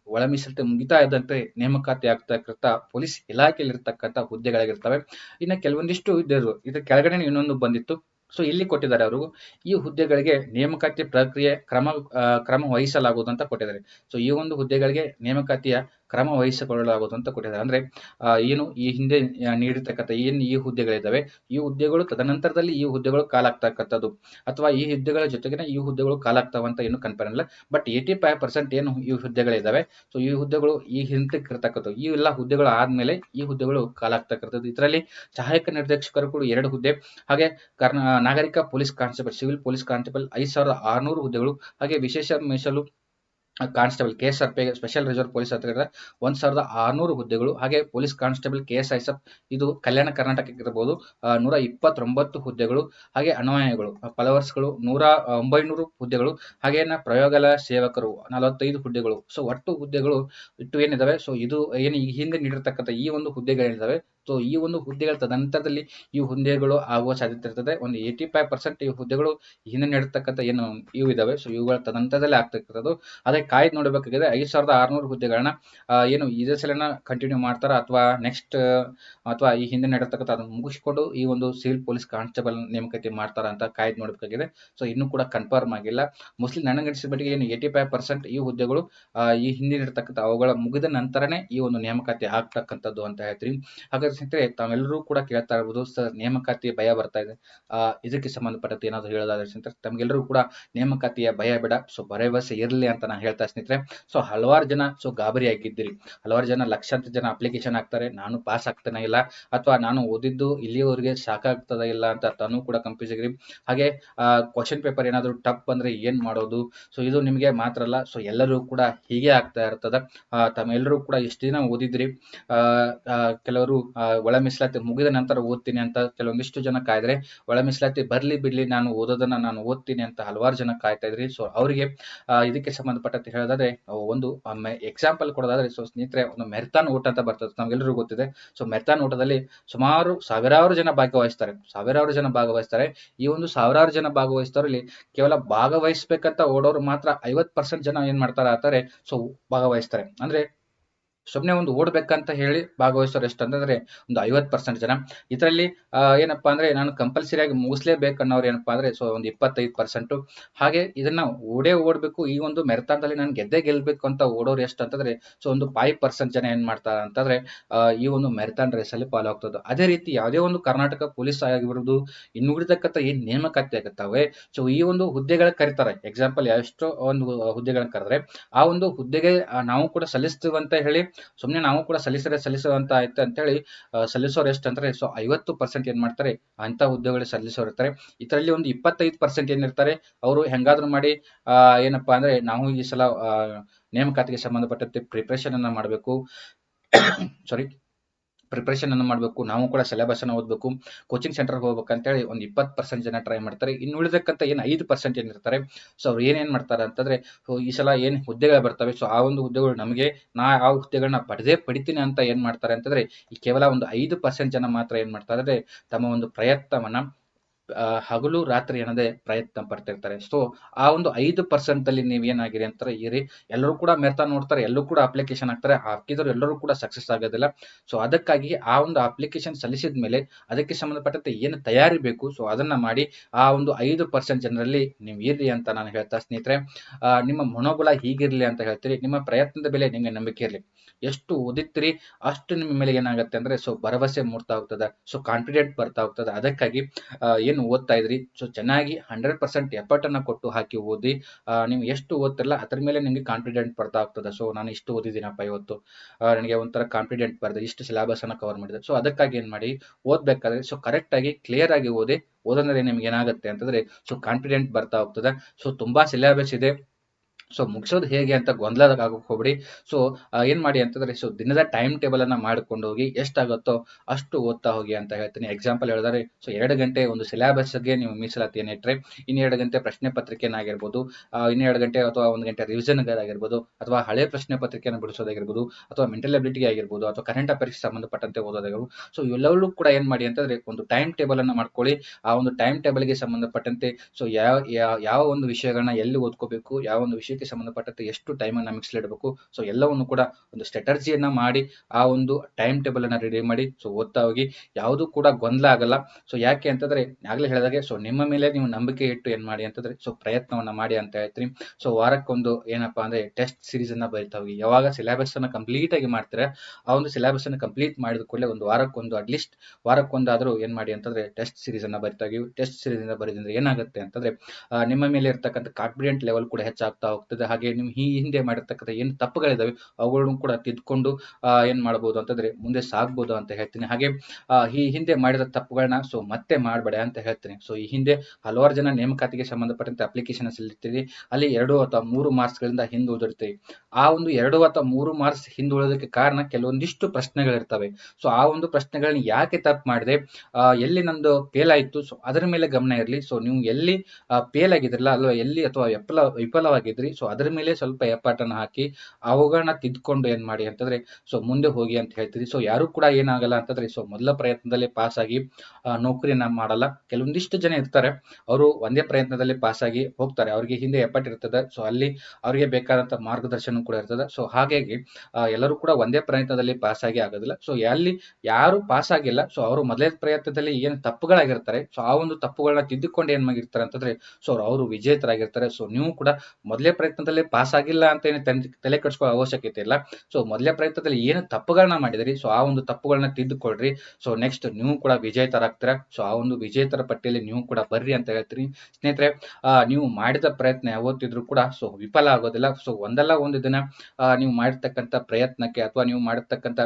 ಒಳ ಮೀಸಲಾತಿ ಮುಗಿತಾ ಇದ್ದಂತೆ ನೇಮಕಾತಿ ಆಗ್ತಕ್ಕಂಥ ಪೊಲೀಸ್ ಇಲಾಖೆಯಲ್ಲಿ ಇರ್ತಕ್ಕಂಥ ಹುದ್ದೆಗಳಾಗಿರ್ತವೆ. ಇನ್ನು ಕೆಲವೊಂದಿಷ್ಟು ಹುದ್ದೆಗಳು, ಇದ್ರ ಕೆಳಗಡೆ ಇನ್ನೊಂದು ಬಂದಿತ್ತು. ಸೊ, ಇಲ್ಲಿ ಕೊಟ್ಟಿದ್ದಾರೆ ಅವರು, ಈ ಹುದ್ದೆಗಳಿಗೆ ನೇಮಕಾತಿ ಪ್ರಕ್ರಿಯೆ ಕ್ರಮ ಕ್ರಮ ವಹಿಸಲಾಗುವುದು ಅಂತ ಕೊಟ್ಟಿದ್ದಾರೆ. ಸೊ, ಈ ಒಂದು ಹುದ್ದೆಗಳಿಗೆ ನೇಮಕಾತಿಯ ಕ್ರಮ ವಹಿಸಿಕೊಳ್ಳಲಾಗುವುದು ಅಂತ ಕೊಟ್ಟಿದ್ದಾರೆ. ಅಂದ್ರೆ ಏನು ಈ ಹಿಂದೆ ನೀಡಿರ್ತಕ್ಕಂಥ ಏನು ಈ ಹುದ್ದೆಗಳಿದ್ದಾವೆ, ಈ ಹುದ್ದೆಗಳು ತದನಂತರದಲ್ಲಿ ಈ ಹುದ್ದೆಗಳು ಕಾಲಾಗ್ತಕ್ಕಂಥದ್ದು. ಅಥವಾ ಈ ಹುದ್ದೆಗಳ ಜೊತೆಗಿನ ಈ ಹುದ್ದೆಗಳು ಕಾಲಾಗ್ತಾವಂತ ಏನು ಕನ್ಫರ್ಮ್ ಇಲ್ಲ ಬಟ್ ಏಯ್ಟಿ ಫೈವ್ ಪರ್ಸೆಂಟ್ ಏನು ಈ ಹುದ್ದೆಗಳಿದ್ದಾವೆ. ಸೊ ಈ ಹುದ್ದೆಗಳು ಈ ಹಿಂದಕ್ಕೆ ಇರ್ತಕ್ಕಂಥದ್ದು ಈ ಎಲ್ಲ ಹುದ್ದೆಗಳು ಆದ್ಮೇಲೆ ಈ ಹುದ್ದೆಗಳು ಕಾಲಾಗ್ತಕ್ಕಂಥದ್ದು. ಇದರಲ್ಲಿ ಸಹಾಯಕ ನಿರ್ದೇಶಕರು ಕೂಡ ಎರಡು ಹುದ್ದೆ. ಹಾಗೆ ನಾಗರಿಕ police constable, civil police constable ಐದು ಸಾವಿರದ ಆರುನೂರು ಹುದ್ದೆಗಳು. ಹಾಗೆ ವಿಶೇಷ ಮೀಸಲು constable K S R P special reserve police ಅಂತ ಒಂದ್ ಸಾವಿರದ ಆರ್ನೂರು ಹುದ್ದೆಗಳು ಹಾಗೆ police constable K S I F ಇದು ಕಲ್ಯಾಣ ಕರ್ನಾಟಕಕ್ಕೆ ಇರಬಹುದು ನೂರ ಇಪ್ಪತ್ತೊಂಬತ್ತು ಹುದ್ದೆಗಳು ಹಾಗೆ ಅನ್ವಯಗಳು ಫಲವರ್ಸ್ಗಳು ನೂರ ಒಂಬೈನೂರು ಹುದ್ದೆಗಳು ಹಾಗೇನ ಪ್ರಯೋಗಾಲಯ ಸೇವಕರು ನಲವತ್ತೈದು ಹುದ್ದೆಗಳು. ಸೊ ಒಟ್ಟು ಹುದ್ದೆಗಳು ಇಟ್ಟು ಏನಿದಾವೆ? ಸೊ ಇದು ಏನು ಹಿಂದೆ ನೀಡಿರ್ತಕ್ಕಂಥ ಈ ಒಂದು ಹುದ್ದೆಗಳೇನಿದಾವೆ? ಸೊ ಈ ಒಂದು ಹುದ್ದೆಗಳ ತದನಂತರದಲ್ಲಿ ಈ ಹುದ್ದೆಗಳು ಆಗುವ ಸಾಧ್ಯತೆ ಇರ್ತದೆ. ಒಂದು ಏಯ್ಟಿ ಫೈವ್ ಪರ್ಸೆಂಟ್ ಈ ಹುದ್ದೆಗಳು ಹಿಂದೆ ನೀಡತಕ್ಕಂಥ ಏನು ಇವು ಇದಾವೆ. ಸೊ ಇವುಗಳ ತದನಂತರದಲ್ಲಿ ಆಗ್ತಿರ್ತದೆ ಅದೇ ಕಾಯ್ದು ನೋಡಬೇಕಾಗಿದೆ, ಐದು ಸಾವಿರದ ಆರುನೂರು ಹುದ್ದೆಗಳನ್ನ ಏನು ಇದೇ ಸಲನ ಕಂಟಿನ್ಯೂ ಮಾಡ್ತಾರ ಅಥವಾ ನೆಕ್ಸ್ಟ್ ಅಥವಾ ಈ ಹಿಂದೆ ನೀಡತಕ್ಕಂಥ ಅದನ್ನು ಮುಗಿಸ್ಕೊಂಡು ಈ ಒಂದು ಸಿವಿಲ್ ಪೊಲೀಸ್ ಕಾನ್ಸ್ಟೇಬಲ್ ನೇಮಕಾತಿ ಮಾಡ್ತಾರ ಅಂತ ಕಾಯ್ದು ನೋಡಬೇಕಾಗಿದೆ. ಸೊ ಇನ್ನೂ ಕೂಡ ಕನ್ಫರ್ಮ್ ಆಗಿಲ್ಲ. ಮೋಸ್ಟ್ಲಿ ನನಗನ್ಸಿದ ಮಟ್ಟಿಗೆ ಏನು ಏಯ್ಟಿ ಫೈವ್ ಪರ್ಸೆಂಟ್ ಈ ಹುದ್ದೆಗಳು ಈ ಹಿಂದೆ ನೀಡತಕ್ಕಂಥ ಅವುಗಳ ಮುಗಿದ ನಂತರನೇ ಈ ಒಂದು ನೇಮಕಾತಿ ಆಗ್ತಕ್ಕಂಥದ್ದು ಅಂತ ಹೇಳ್ತೀನಿ. ಹಾಗಾದ್ರೆ ಸ್ನೇಹಿತರೆ, ತಾವೆಲ್ಲರೂ ಕೂಡ ಕೇಳ್ತಾ ಇರ್ಬೋದು, ಸರ್ ನೇಮಕಾತಿ ಭಯ ಬರ್ತಾ ಇದೆ. ಇದಕ್ಕೆ ಸಂಬಂಧಪಟ್ಟಂತೆ ಏನಾದ್ರು ಹೇಳೋದಾದ್ರೆ ಸ್ನೇಹಿತರೆ, ತಮಗೆಲ್ಲರೂ ಕೂಡ ನೇಮಕಾತಿಯ ಭಯ ಬೇಡ, ಸೊ ಭರವಸೆ ಇರಲಿ ಅಂತ ನಾನು ಹೇಳ್ತಾ ಸ್ನೇಹಿತರೆ. ಸೊ ಹಲವಾರು ಜನ, ಸೊ ಗಾಬರಿ ಆಗಿದ್ದೀರಿ. ಹಲವಾರು ಜನ, ಲಕ್ಷಾಂತರ ಜನ ಅಪ್ಲಿಕೇಶನ್ ಹಾಕ್ತಾರೆ. ನಾನು ಪಾಸ್ ಆಗ್ತಾನೆ ಇಲ್ಲ, ಅಥವಾ ನಾನು ಓದಿದ್ದು ಇಲ್ಲಿಯವರಿಗೆ ಸಾಕಾಗ್ತದ ಇಲ್ಲ ಅಂತ ತಾನು ಕೂಡ ಕನ್ಫ್ಯೂಸ್ ಆಗಿರಿ ಹಾಗೆ ಕ್ವಶನ್ ಪೇಪರ್ ಏನಾದರೂ ಟಪ್ ಅಂದ್ರೆ ಏನ್ ಮಾಡೋದು? ಸೊ ಇದು ನಿಮಗೆ ಮಾತ್ರ ಅಲ್ಲ, ಸೊ ಎಲ್ಲರೂ ಕೂಡ ಹೀಗೆ ಆಗ್ತಾ ಇರ್ತದ. ತಮ್ಮೆಲ್ಲರೂ ಕೂಡ ಎಷ್ಟು ದಿನ ಓದಿದ್ರಿ? ಕೆಲವರು ಒಳ ಮೀಸಲಾತಿ ಮುಗಿದ ನಂತರ ಓದ್ತೀನಿ ಅಂತ ಕೆಲವೊಂದಿಷ್ಟು ಜನ ಕಾಯ್ದ್ರೆ, ಒಳ ಮೀಸಲಾತಿ ಬರ್ಲಿ ಬಿಡ್ಲಿ ನಾನು ಓದೋದನ್ನ ನಾನು ಓದ್ತೀನಿ ಅಂತ ಹಲವಾರು ಜನ ಕಾಯ್ತಾ ಇದ್ರಿ. ಸೊ ಅವರಿಗೆ ಇದಕ್ಕೆ ಸಂಬಂಧಪಟ್ಟಂತೆ ಹೇಳೋದಾದ್ರೆ ಒಂದು ಎಕ್ಸಾಂಪಲ್ ಕೊಡೋದಾದ್ರೆ ಸೊ ಸ್ನೇಹಿತರೆ, ಒಂದು ಮೆರ್ತಾನ್ ಊಟ ಅಂತ ಬರ್ತದೆ ನಮ್ಗೆಲ್ಲರಿಗೂ ಗೊತ್ತಿದೆ. ಸೊ ಮೆರ್ತಾನ್ ಊಟದಲ್ಲಿ ಸುಮಾರು ಸಾವಿರಾರು ಜನ ಭಾಗವಹಿಸ್ತಾರೆ. ಸಾವಿರಾರು ಜನ ಭಾಗವಹಿಸ್ತಾರೆ. ಈ ಒಂದು ಸಾವಿರಾರು ಜನ ಭಾಗವಹಿಸ್ತಾರಲ್ಲಿ ಕೇವಲ ಭಾಗವಹಿಸ್ಬೇಕಂತ ಓಡೋರು ಮಾತ್ರ ಐವತ್ ಪರ್ಸೆಂಟ್ ಜನ ಏನ್ ಮಾಡ್ತಾರೆ ಆತಾರೆ ಸೊ ಭಾಗವಹಿಸ್ತಾರೆ. ಅಂದ್ರೆ ಸುಮ್ಮನೆ ಒಂದು ಓಡ್ಬೇಕಂತ ಹೇಳಿ ಭಾಗವಹಿಸೋರು ಎಷ್ಟು ಅಂತಂದ್ರೆ ಒಂದು ಐವತ್ತು ಪರ್ಸೆಂಟ್ ಜನ. ಇದರಲ್ಲಿ ಏನಪ್ಪಾ ಅಂದ್ರೆ ನಾನು ಕಂಪಲ್ಸರಿ ಆಗಿ ಮುಗಿಸ್ಲೇಬೇಕು ಅನ್ನೋರು ಏನಪ್ಪಾ ಅಂದ್ರೆ ಸೊ ಒಂದು ಇಪ್ಪತ್ತೈದು ಪರ್ಸೆಂಟು ಹಾಗೆ ಇದನ್ನ ಓಡೇ ಓಡಬೇಕು. ಈ ಒಂದು ಮೆರತಾನದಲ್ಲಿ ನಾನು ಗೆದ್ದೇ ಗೆಲ್ಬೇಕು ಅಂತ ಓಡೋರು ಎಷ್ಟು ಅಂತಂದ್ರೆ ಸೊ ಒಂದು ಫೈವ್ ಪರ್ಸೆಂಟ್ ಜನ ಏನ್ ಮಾಡ್ತಾರೆ ಅಂತಂದ್ರೆ ಈ ಒಂದು ಮೆರತಾನ್ ರೇಸ್ ಅಲ್ಲಿ ಫಾಲೋ ಆಗ್ತದೆ ಅದೇ ರೀತಿ ಯಾವುದೇ ಒಂದು ಕರ್ನಾಟಕ ಪೊಲೀಸ್ ಆಗಿರ್ಬೋದು ಇನ್ನು ಉಳಿದಕ್ಕಂತ ಏನ್ ನೇಮಕಾತಿ ಆಗುತ್ತವೆ, ಸೊ ಈ ಒಂದು ಹುದ್ದೆಗಳ ಕರೀತಾರೆ. ಎಕ್ಸಾಂಪಲ್ ಎಷ್ಟೋ ಒಂದು ಹುದ್ದೆಗಳನ್ನ ಕರೆದ್ರೆ, ಆ ಒಂದು ಹುದ್ದೆಗೆ ನಾವು ಕೂಡ ಸಲ್ಲಿಸ್ತೀವಿ ಅಂತ ಹೇಳಿ ಸುಮ್ಮನೆ ನಾವು ಕೂಡ ಸಲ್ಲಿಸರೆ ಸಲ್ಲಿಸುವಂತ ಆಯ್ತು ಅಂತ ಹೇಳಿ ಆ, ಸಲ್ಲಿಸೋರು ಎಷ್ಟು ಅಂದ್ರೆ ಸೊ ಐವತ್ತು ಪರ್ಸೆಂಟ್ ಏನ್ ಮಾಡ್ತಾರೆ ಅಂತ ಉದ್ಯೋಗಗಳು ಸಲ್ಲಿಸೋರು ಇರ್ತಾರೆ. ಇದರಲ್ಲಿ ಒಂದು ಇಪ್ಪತ್ತೈದು ಪರ್ಸೆಂಟ್ ಏನಿರ್ತಾರೆ ಅವರು ಹೆಂಗಾದ್ರೂ ಮಾಡಿ ಏನಪ್ಪಾ ಅಂದ್ರೆ ನಾವು ಈ ಸಲ ನೇಮಕಾತಿಗೆ ಸಂಬಂಧಪಟ್ಟಂತೆ ಪ್ರಿಪ್ರೇಷನ್ ಅನ್ನ ಮಾಡಬೇಕು. ಸಾರಿ ಪ್ರಿಪ್ರೇಷನ್ ಅನ್ನು ಮಾಡಬೇಕು, ನಾವು ಕೂಡ ಸಿಲೆಬಸ್ ಅನ್ನು ಓದಬೇಕು ಕೋಚಿಂಗ್ ಸೆಂಟರ್ಗೆ ಹೋಗ್ಬೇಕು ಅಂತೇಳಿ ಒಂದು ಇಪ್ಪತ್ತು ಪರ್ಸೆಂಟ್ ಜನ ಟ್ರೈ ಮಾಡ್ತಾರೆ. ಇನ್ನು ಉಳಿದಕ್ಕಂತ ಏನು ಐದು ಪರ್ಸೆಂಟ್ ಏನಿರ್ತಾರೆ ಸೊ ಅವ್ರು ಏನೇನು ಮಾಡ್ತಾರೆ ಅಂತಂದ್ರೆ ಈ ಸಲ ಏನು ಹುದ್ದೆಗಳು ಬರ್ತವೆ? ಸೊ ಆ ಒಂದು ಹುದ್ದೆಗಳು ನಮಗೆ, ನಾ ಆ ಹುದ್ದೆಗಳನ್ನ ಪಡೆದೇ ಪಡಿತೀನಿ ಅಂತ ಏನ್ ಮಾಡ್ತಾರೆ ಅಂತಂದ್ರೆ, ಈ ಕೇವಲ ಒಂದು ಐದು ಪರ್ಸೆಂಟ್ ಜನ ಮಾತ್ರ ಏನ್ ಮಾಡ್ತಾರೆ ತಮ್ಮ ಒಂದು ಪ್ರಯತ್ನವನ್ನ ಹಗಲು ರಾತ್ರಿ ಏನದೇ ಪ್ರಯತ್ನ ಪಡ್ತಿರ್ತಾರೆ. ಸೊ ಆ ಒಂದು ಐದು ಪರ್ಸೆಂಟ್ ಅಲ್ಲಿ ನೀವು ಏನಾಗಿರಿ ಅಂತಾರೆ ಇರಿ. ಎಲ್ಲರೂ ಕೂಡ ಮೆರ್ತಾ ನೋಡ್ತಾರೆ ಎಲ್ಲರೂ ಕೂಡ ಅಪ್ಲಿಕೇಶನ್ ಹಾಕ್ತಾರೆ ಹಾಕಿದ್ರು ಎಲ್ಲರೂ ಕೂಡ ಸಕ್ಸಸ್ ಆಗೋದಿಲ್ಲ. ಸೊ ಅದಕ್ಕಾಗಿ ಆ ಒಂದು ಅಪ್ಲಿಕೇಶನ್ ಸಲ್ಲಿಸಿದ ಮೇಲೆ ಅದಕ್ಕೆ ಸಂಬಂಧಪಟ್ಟಂತೆ ಏನು ತಯಾರಿ ಬೇಕು ಸೊ ಅದನ್ನ ಮಾಡಿ ಆ ಒಂದು ಐದು ಪರ್ಸೆಂಟ್ ಜನರಲ್ಲಿ ನೀವು ಇರ್ರಿ ಅಂತ ನಾನು ಹೇಳ್ತಾ ಸ್ನೇಹಿತರೆ. ನಿಮ್ಮ ಮನೋಬಲ ಹೀಗಿರ್ಲಿ ಅಂತ ಹೇಳ್ತೀರಿ, ನಿಮ್ಮ ಪ್ರಯತ್ನದ ಬೆಲೆ ನಿಮಗೆ ನಂಬಿಕೆ ಇರಲಿ. ಎಷ್ಟು ಓದಿತ್ತೀರಿ, ಅಷ್ಟು ನಿಮ್ಮ ಮೇಲೆ ಏನಾಗುತ್ತೆ ಅಂದ್ರೆ ಸೊ ಭರವಸೆ ಮೂಡ್ತಾ ಹೋಗ್ತದೆ ಸೊ ಕಾನ್ಫಿಡೆಂಟ್ ಬರ್ತಾ ಹೋಗ್ತದೆ. ಅದಕ್ಕಾಗಿ ಏನು ಓದ್ತಾ ಇದ್ರಿ? ಸೊ ಚೆನ್ನಾಗಿ ಹಂಡ್ರೆಡ್ ಪರ್ಸೆಂಟ್ ಎಫರ್ಟ್ ಅನ್ನ ಕೊಟ್ಟು ಹಾಕಿ ಓದಿ ನೀವು ಎಷ್ಟು ಓದ್ತಿರಲ್ಲ ಅದ್ರ ಮೇಲೆ ನಿಮಗೆ ಕಾನ್ಫಿಡೆಂಟ್ ಬರ್ತಾ ಹೋಗ್ತದೆ ಸೊ ನಾನು ಇಷ್ಟು ಓದಿದ್ದೀನಪ್ಪ ಇವತ್ತು. ನನಗೆ ಒಂಥರ ಕಾನ್ಫಿಡೆಂಟ್ ಬರ್ತದೆ ಇಷ್ಟು ಸಿಲೆಬಸ್ ಅನ್ನ ಕವರ್ ಮಾಡಿದೆ. ಸೊ ಅದಕ್ಕಾಗಿ ಏನ್ ಮಾಡಿ, ಓದ್ಬೇಕಾದ್ರೆ ಸೊ ಕರೆಕ್ಟ್ ಆಗಿ ಕ್ಲಿಯರ್ ಆಗಿ ಓದಿ ಓದಂದ್ರೆ ನಿಮ್ಗೆ ಏನಾಗುತ್ತೆ ಅಂತಂದ್ರೆ ಸೊ ಕಾನ್ಫಿಡೆಂಟ್ ಬರ್ತಾ ಹೋಗ್ತದೆ. ಸೊ ತುಂಬಾ ಸಿಲೆಬಸ್ ಇದೆ. ಸೊ ಮುಗಿಸೋದು ಹೇಗೆ ಅಂತ ಗೊಂದಲದಾಗ ಆಗೋಕೆ ಹೋಗ್ಬಿಡಿ. ಸೊ ಏನ್ ಮಾಡಿ ಅಂತಂದ್ರೆ ಸೊ ದಿನದ ಟೈಮ್ ಟೇಬಲ್ ಅನ್ನ ಮಾಡ್ಕೊಂಡು ಹೋಗಿ ಎಷ್ಟಾಗುತ್ತೋ ಅಷ್ಟು ಓದ್ತಾ ಹೋಗಿ ಅಂತ ಹೇಳ್ತೀನಿ. ಎಕ್ಸಾಂಪಲ್ ಹೇಳಿದ್ರೆ ಸೊ ಎರಡು ಗಂಟೆ ಒಂದು ಸಿಲೆಬಸ್ಗೆ ನೀವು ಮೀಸಲಾತಿಯನ್ನು ಇಟ್ಟರೆ ಇನ್ನೆರಡು ಗಂಟೆ ಪ್ರಶ್ನೆ ಪತ್ರಿಕೆನಾಗಿರ್ಬೋದು ಇನ್ನು ಇನ್ನೆರಡು ಗಂಟೆ ಅಥವಾ ಒಂದು ಗಂಟೆ ರಿವಿಷನ್ ಆಗಿರ್ಬೋದು, ಅಥವಾ ಹಳೆ ಪ್ರಶ್ನೆ ಪತ್ರಿಕೆಯನ್ನು ಬಿಡಿಸೋದಾಗಿರ್ಬೋದು, ಅಥವಾ ಮೆಂಟಲ್ ಅಬಿಲಿಟಿ ಆಗಿರ್ಬೋದು, ಅಥವಾ ಕರೆಂಟ್ ಅಫೇರ್ಸ್ ಸಂಬಂಧಪಟ್ಟಂತೆ ಓದೋದಾಗಿರ್ಬೋದು. ಸೊ ಇವೆಲ್ಲವೂ ಕೂಡ ಏನ್ ಮಾಡಿ ಅಂತಂದ್ರೆ, ಒಂದು ಟೈಮ್ ಟೇಬಲ್ ಅನ್ನ ಮಾಡ್ಕೊಳ್ಳಿ. ಆ ಒಂದು ಟೈಮ್ ಟೇಬಲ್ಗೆ ಸಂಬಂಧಪಟ್ಟಂತೆ ಸೊ ಯಾವ ಯಾವ- ಒಂದು ವಿಷಯಗಳನ್ನ ಎಲ್ಲಿ ಓದ್ಕೋಬೇಕು, ಯಾವ ಒಂದು ವಿಷಯಕ್ಕೆ ಸಂಬಂಧಪಟ್ಟಂತೆ ಎಷ್ಟು ಟೈಮ್ ಅನ್ನ ಮಿಕ್ಸ್ಲಿಡಬೇಕು ಸೊ ಎಲ್ಲವನ್ನು ಕೂಡ ಒಂದು ಸ್ಟ್ರಾಟಜಿಯನ್ನ ಮಾಡಿ, ಆ ಒಂದು ಟೈಮ್ ಟೇಬಲ್ ಅನ್ನ ರೆಡಿ ಮಾಡಿ ಸೊ ಓದ್ತಾ ಹೋಗಿ. ಯಾವುದು ಕೂಡ ಗೊಂದಲ ಆಗಲ್ಲ. ಸೊ ಯಾಕೆ ಅಂತಂದ್ರೆ, ಆಗ್ಲೇ ಹೇಳಿದಾಗೆ ಸೊ ನಿಮ್ಮ ಮೇಲೆ ನೀವು ನಂಬಿಕೆ ಇಟ್ಟು ಏನ್ ಮಾಡಿ ಅಂತಂದ್ರೆ ಸೊ ಪ್ರಯತ್ನವನ್ನ ಮಾಡಿ ಅಂತ ಹೇಳ್ತೀನಿ. ಸೊ ವಾರಕ್ಕೊಂದು ಏನಪ್ಪಾ ಅಂದ್ರೆ ಟೆಸ್ಟ್ ಸೀರೀಸ್ ಅನ್ನ ಬರಿತಾ ಹೋಗಿ. ಯಾವಾಗ ಸಿಲೆಬಸ್ ಅನ್ನ ಕಂಪ್ಲೀಟ್ ಆಗಿ ಮಾಡ್ತಾರೆ, ಆ ಒಂದು ಸಿಲೆಬಸ್ ಅನ್ನ ಕಂಪ್ಲೀಟ್ ಮಾಡಿದ ಕೂಡಲೇ ಒಂದು ವಾರಕ್ಕೊಂದು ಅಟ್ಲೀಸ್ಟ್ ವಾರಕ್ಕೊಂದಾದ್ರೂ ಏನ್ ಮಾಡಿ ಅಂತಂದ್ರೆ ಟೆಸ್ಟ್ ಸೀರೀಸ್ ಅನ್ನ ಬರಿತಾ ಹೋಗಿ. ಟೆಸ್ಟ್ ಸೀರೀಸ್ ಇಂದ ಬರೆದ್ರೆ ಏನಾಗುತ್ತೆ ಅಂತಂದ್ರೆ ನಿಮ್ಮ ಮೇಲೆ ಇರ್ತಕ್ಕಂಥ ಕಾನ್ಫಿಡೆಂಟ್ ಲೆವೆಲ್ ಕೂಡ ಹೆಚ್ಚಾಗ್ತಾ ಹೋಗ್ತದೆ ಹಾಗೆ ನೀವು ಈ ಹಿಂದೆ ಮಾಡಿರ್ತಕ್ಕಂಥ ಏನು ತಪ್ಪುಗಳಿದ್ದಾವೆ ಅವುಗಳನ್ನು ಕೂಡ ತಿದ್ಕೊಂಡು ಏನು ಮಾಡ್ಬೋದು ಅಂತಂದ್ರೆ ಮುಂದೆ ಸಾಗ್ಬೋದು ಅಂತ ಹೇಳ್ತೀನಿ. ಹಾಗೆ ಈ ಹಿಂದೆ ಮಾಡಿದ ತಪ್ಪುಗಳನ್ನ ಸೊ ಮತ್ತೆ ಮಾಡಬೇಡ ಅಂತ ಹೇಳ್ತೀನಿ. ಸೊ ಈ ಹಿಂದೆ ಹಲವಾರು ಜನ ನೇಮಕಾತಿಗೆ ಸಂಬಂಧಪಟ್ಟಂತೆ ಅಪ್ಲಿಕೇಶನ್ ಸಲ್ಲಿರ್ತೀರಿ ಅಲ್ಲಿ ಎರಡು ಅಥವಾ ಮೂರು ಮಾರ್ಕ್ಸ್ಗಳಿಂದ ಹಿಂದೆ ಉಳಿದಿರ್ತೀವಿ ಆ ಒಂದು ಎರಡು ಅಥವಾ ಮೂರು ಮಾರ್ಕ್ಸ್ ಹಿಂದುಳಿದಕ್ಕೆ ಕಾರಣ ಕೆಲವೊಂದಿಷ್ಟು ಪ್ರಶ್ನೆಗಳಿರ್ತವೆ. ಸೊ ಆ ಒಂದು ಪ್ರಶ್ನೆಗಳನ್ನ ಯಾಕೆ ತಪ್ಪು ಮಾಡಿದೆ? ಎಲ್ಲಿ ನಂದು ಫೇಲ್ ಆಯಿತು? ಸೊ ಅದರ ಮೇಲೆ ಗಮನ ಇರಲಿ. ಸೊ ನೀವು ಎಲ್ಲಿ ಫೇಲ್ ಆಗಿದ್ರಲ್ಲ ಅಲ್ವಾ ಎಲ್ಲಿ ಅಥವಾ ವಿಫಲ ವಿಫಲವಾಗಿದ್ರಿ ಸೊ ಅದರ ಮೇಲೆ ಸ್ವಲ್ಪ ಎಪ್ಪಾಟನ ಹಾಕಿ ಅವುಗಳನ್ನ ತಿದ್ಕೊಂಡು ಏನ್ ಮಾಡಿ ಅಂತಂದ್ರೆ ಸೊ ಮುಂದೆ ಹೋಗಿ ಅಂತ ಹೇಳ್ತೀರಿ. ಸೊ ಯಾರು ಕೂಡ ಏನಾಗಲ್ಲ ಅಂತಂದ್ರೆ ಸೊ ಮೊದಲ ಪ್ರಯತ್ನದಲ್ಲಿ ಪಾಸ್ ಆಗಿ ನೌಕರಿನ ಮಾಡಲ್ಲ. ಕೆಲವೊಂದಿಷ್ಟು ಜನ ಇರ್ತಾರೆ, ಅವರು ಒಂದೇ ಪ್ರಯತ್ನದಲ್ಲಿ ಪಾಸ್ ಆಗಿ ಹೋಗ್ತಾರೆ. ಅವರಿಗೆ ಹಿಂದೆ ಎಫರ್ಟ್ ಇರ್ತದೆ. ಸೊ ಅಲ್ಲಿ ಅವರಿಗೆ ಬೇಕಾದಂತ ಮಾರ್ಗದರ್ಶನ ಕೂಡ ಇರ್ತದೆ. ಸೊ ಹಾಗಾಗಿ ಎಲ್ಲರೂ ಕೂಡ ಒಂದೇ ಪ್ರಯತ್ನದಲ್ಲಿ ಪಾಸ್ ಆಗಿ ಆಗೋದಿಲ್ಲ. ಸೊ ಅಲ್ಲಿ ಯಾರು ಪಾಸ್ ಆಗಿಲ್ಲ. ಸೊ ಅವರು ಮೊದಲೇ ಪ್ರಯತ್ನದಲ್ಲಿ ಏನು ತಪ್ಪುಗಳಾಗಿರ್ತಾರೆ. ಸೊ ಆ ಒಂದು ತಪ್ಪುಗಳನ್ನ ತಿದ್ದುಕೊಂಡು ಏನ್ ಮಾಡಿರ್ತಾರೆ ಅಂತಂದ್ರೆ ಸೊ ಅವರು ವಿಜೇತರಾಗಿರ್ತಾರೆ. ಸೊ ನೀವು ಕೂಡ ಮೊದಲೇ ಪ್ರಯತ್ನದಲ್ಲಿ ಪಾಸ್ ಆಗಿಲ್ಲ ಅಂತ ಏನು ತಲೆ- ಕಟ್ಸ್ಕೋ ಅವಶ್ಯಕತೆ ಇಲ್ಲ. ಸೊ ಮೊದಲೇ ಪ್ರಯತ್ನದಲ್ಲಿ ಏನು ತಪ್ಪುಗಳನ್ನ ಮಾಡಿದ್ರಿ? ಸೊ ಆ ಒಂದು ತಪ್ಪುಗಳನ್ನ ತಿದ್ದುಕೊಳ್ರಿ ಸೊ ನೆಕ್ಸ್ಟ್ ನೀವು ಕೂಡ ವಿಜೇತರಾಗ್ತೀರಾ ಸೊ ಆ ಒಂದು ವಿಜೇತರ ಪಟ್ಟಿಯಲ್ಲಿ ನೀವು ಕೂಡ ಬರ್ರಿ ಅಂತ ಹೇಳ್ತೀನಿ. ಸ್ನೇಹಿತರೆ ನೀವು ಮಾಡಿದ ಪ್ರಯತ್ನ ಯಾವತ್ತಿದ್ರು ಕೂಡ ಸೊ ವಿಫಲ ಆಗೋದಿಲ್ಲ. ಸೊ ಒಂದಲ್ಲ ಒಂದು ದಿನ ನೀವು ಮಾಡಿರ್ತಕ್ಕಂಥ ಪ್ರಯತ್ನಕ್ಕೆ ಅಥವಾ ನೀವು ಮಾಡಿರ್ತಕ್ಕಂಥ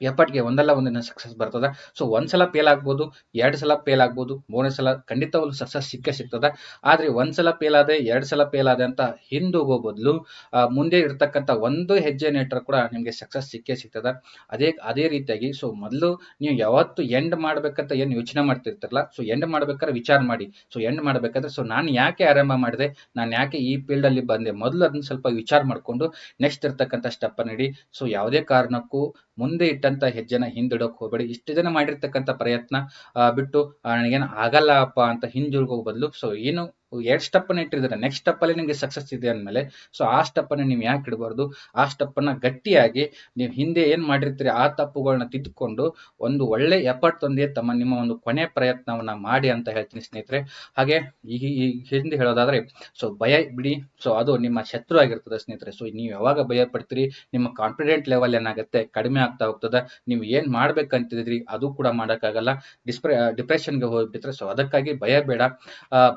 ಎಫರ್ಟ್ಗೆ ಒಂದಲ್ಲ ಒಂದಿನ ಸಕ್ಸಸ್ ಬರ್ತದ. ಸೊ ಒಂದ್ಸಲ ಫೇಲ್ ಆಗ್ಬೋದು, ಎರಡು ಸಲ ಫೇಲ್ ಆಗ್ಬೋದು, ಮೂರನೇ ಸಲ ಖಂಡಿತ ಒಂದು ಸಕ್ಸಸ್ ಸಿಕ್ಕೇ ಸಿಗ್ತದ. ಆದ್ರೆ ಒಂದ್ಸಲ ಫೇಲ್ ಆದ್ರೆ ಎರಡು ಸಲ ಫೇಲ್ ಆದ ಅಂತ ಹಿಂದೋಗೋ ಬದಲು ಮುಂದೆ ಇರ್ತಕ್ಕಂಥ ಒಂದು ಹೆಜ್ಜೆ ನೆಟ್ಟರು ಕೂಡ ನಿಮಗೆ ಸಕ್ಸಸ್ ಸಿಕ್ಕೇ ಸಿಗ್ತದ. ಅದೇ ಅದೇ ರೀತಿಯಾಗಿ ಸೊ ಮೊದಲು ನೀವು ಯಾವತ್ತು ಎಂಡ್ ಮಾಡ್ಬೇಕಂತ ಏನು ಯೋಚನೆ ಮಾಡ್ತಿರ್ತಾರಲ್ಲ ಸೊ ಎಂಡ್ ಮಾಡ್ಬೇಕಾದ್ರೆ ವಿಚಾರ ಮಾಡಿ. ಸೊ ಎಂಡ್ ಮಾಡ್ಬೇಕಾದ್ರೆ ಸೊ ನಾನು ಯಾಕೆ ಆರಂಭ ಮಾಡಿದೆ, ನಾನು ಯಾಕೆ ಈ ಫೀಲ್ಡ್ ಅಲ್ಲಿ ಬಂದೆ, ಮೊದಲು ಅದನ್ನ ಸ್ವಲ್ಪ ವಿಚಾರ ಮಾಡ್ಕೊಂಡು ನೆಕ್ಸ್ಟ್ ಇರ್ತಕ್ಕಂಥ ಸ್ಟೆಪ್ ನಡಿ ಸೊ ಯಾವುದೇ ಕಾರಣಕ್ಕೂ ಮುಂದೆ ಇಟ್ಟಂತ ಹೆಜ್ಜೆನ ಹಿಂದಿಡೋಕ್ ಹೋಗಬೇಡಿ. ಇಷ್ಟು ಜನ ಮಾಡಿರ್ತಕ್ಕಂಥ ಪ್ರಯತ್ನ ಬಿಟ್ಟು ನನಗೇನು ಆಗಲ್ಲಪ್ಪ ಅಂತ ಹಿಂದಿರುಗೋ ಬದಲು. ಸೊ ಏನು ಎರಡು ಸ್ಟೆಪ್ ಅನ್ನ ಇಟ್ಟಿದ್ದಾರೆ ನೆಕ್ಸ್ಟ್ ಸ್ಟೆಪ್ ಅಲ್ಲಿ ನಿಮಗೆ ಸಕ್ಸಸ್ ಇದೆ ಅಂದಮೇಲೆ ಸೊ ಆ ಸ್ಟೆಪ್ ಅನ್ನ ನೀವು ಯಾಕೆ ಇಡಬಾರ್ದು? ಆ ಸ್ಟೆಪ್ ಅನ್ನ ಗಟ್ಟಿಯಾಗಿ ನೀವು ಹಿಂದೆ ಏನ್ ಮಾಡಿರ್ತೀರಿ, ಆ ತಪ್ಪುಗಳನ್ನ ತಿದ್ದುಕೊಂಡು ಒಂದು ಒಳ್ಳೆ ಎಫರ್ಟ್ ತಂದೆ ತಮ್ಮ ನಿಮ್ಮ ಒಂದು ಕೊನೆ ಪ್ರಯತ್ನವನ್ನ ಮಾಡಿ ಅಂತ ಹೇಳ್ತೀನಿ ಸ್ನೇಹಿತರೆ. ಹಾಗೆ ಈ ಹಿಂದೆ ಹೇಳೋದಾದ್ರೆ ಸೊ ಭಯ ಬಿಡಿ. ಸೊ ಅದು ನಿಮ್ಮ ಶತ್ರು ಆಗಿರ್ತದೆ ಸ್ನೇಹಿತರೆ. ಸೊ ನೀವು ಯಾವಾಗ ಭಯ ಪಡ್ತೀರಿ ನಿಮ್ಮ ಕಾನ್ಫಿಡೆಂಟ್ ಲೆವೆಲ್ ಏನಾಗುತ್ತೆ, ಕಡಿಮೆ ಆಗ್ತಾ ಹೋಗ್ತದೆ, ನೀವು ಏನ್ ಮಾಡ್ಬೇಕಂತಿದ್ರಿ, ಅದು ಕೂಡ ಮಾಡೋಕ್ಕಾಗಲ್ಲ. ಡಿಸ್ಪ್ರೆ ಡಿಪ್ರೆಷನ್ಗೆ ಹೋಗ್ಬಿಟ್ರೆ ಸೊ ಅದಕ್ಕಾಗಿ ಭಯ ಬೇಡ.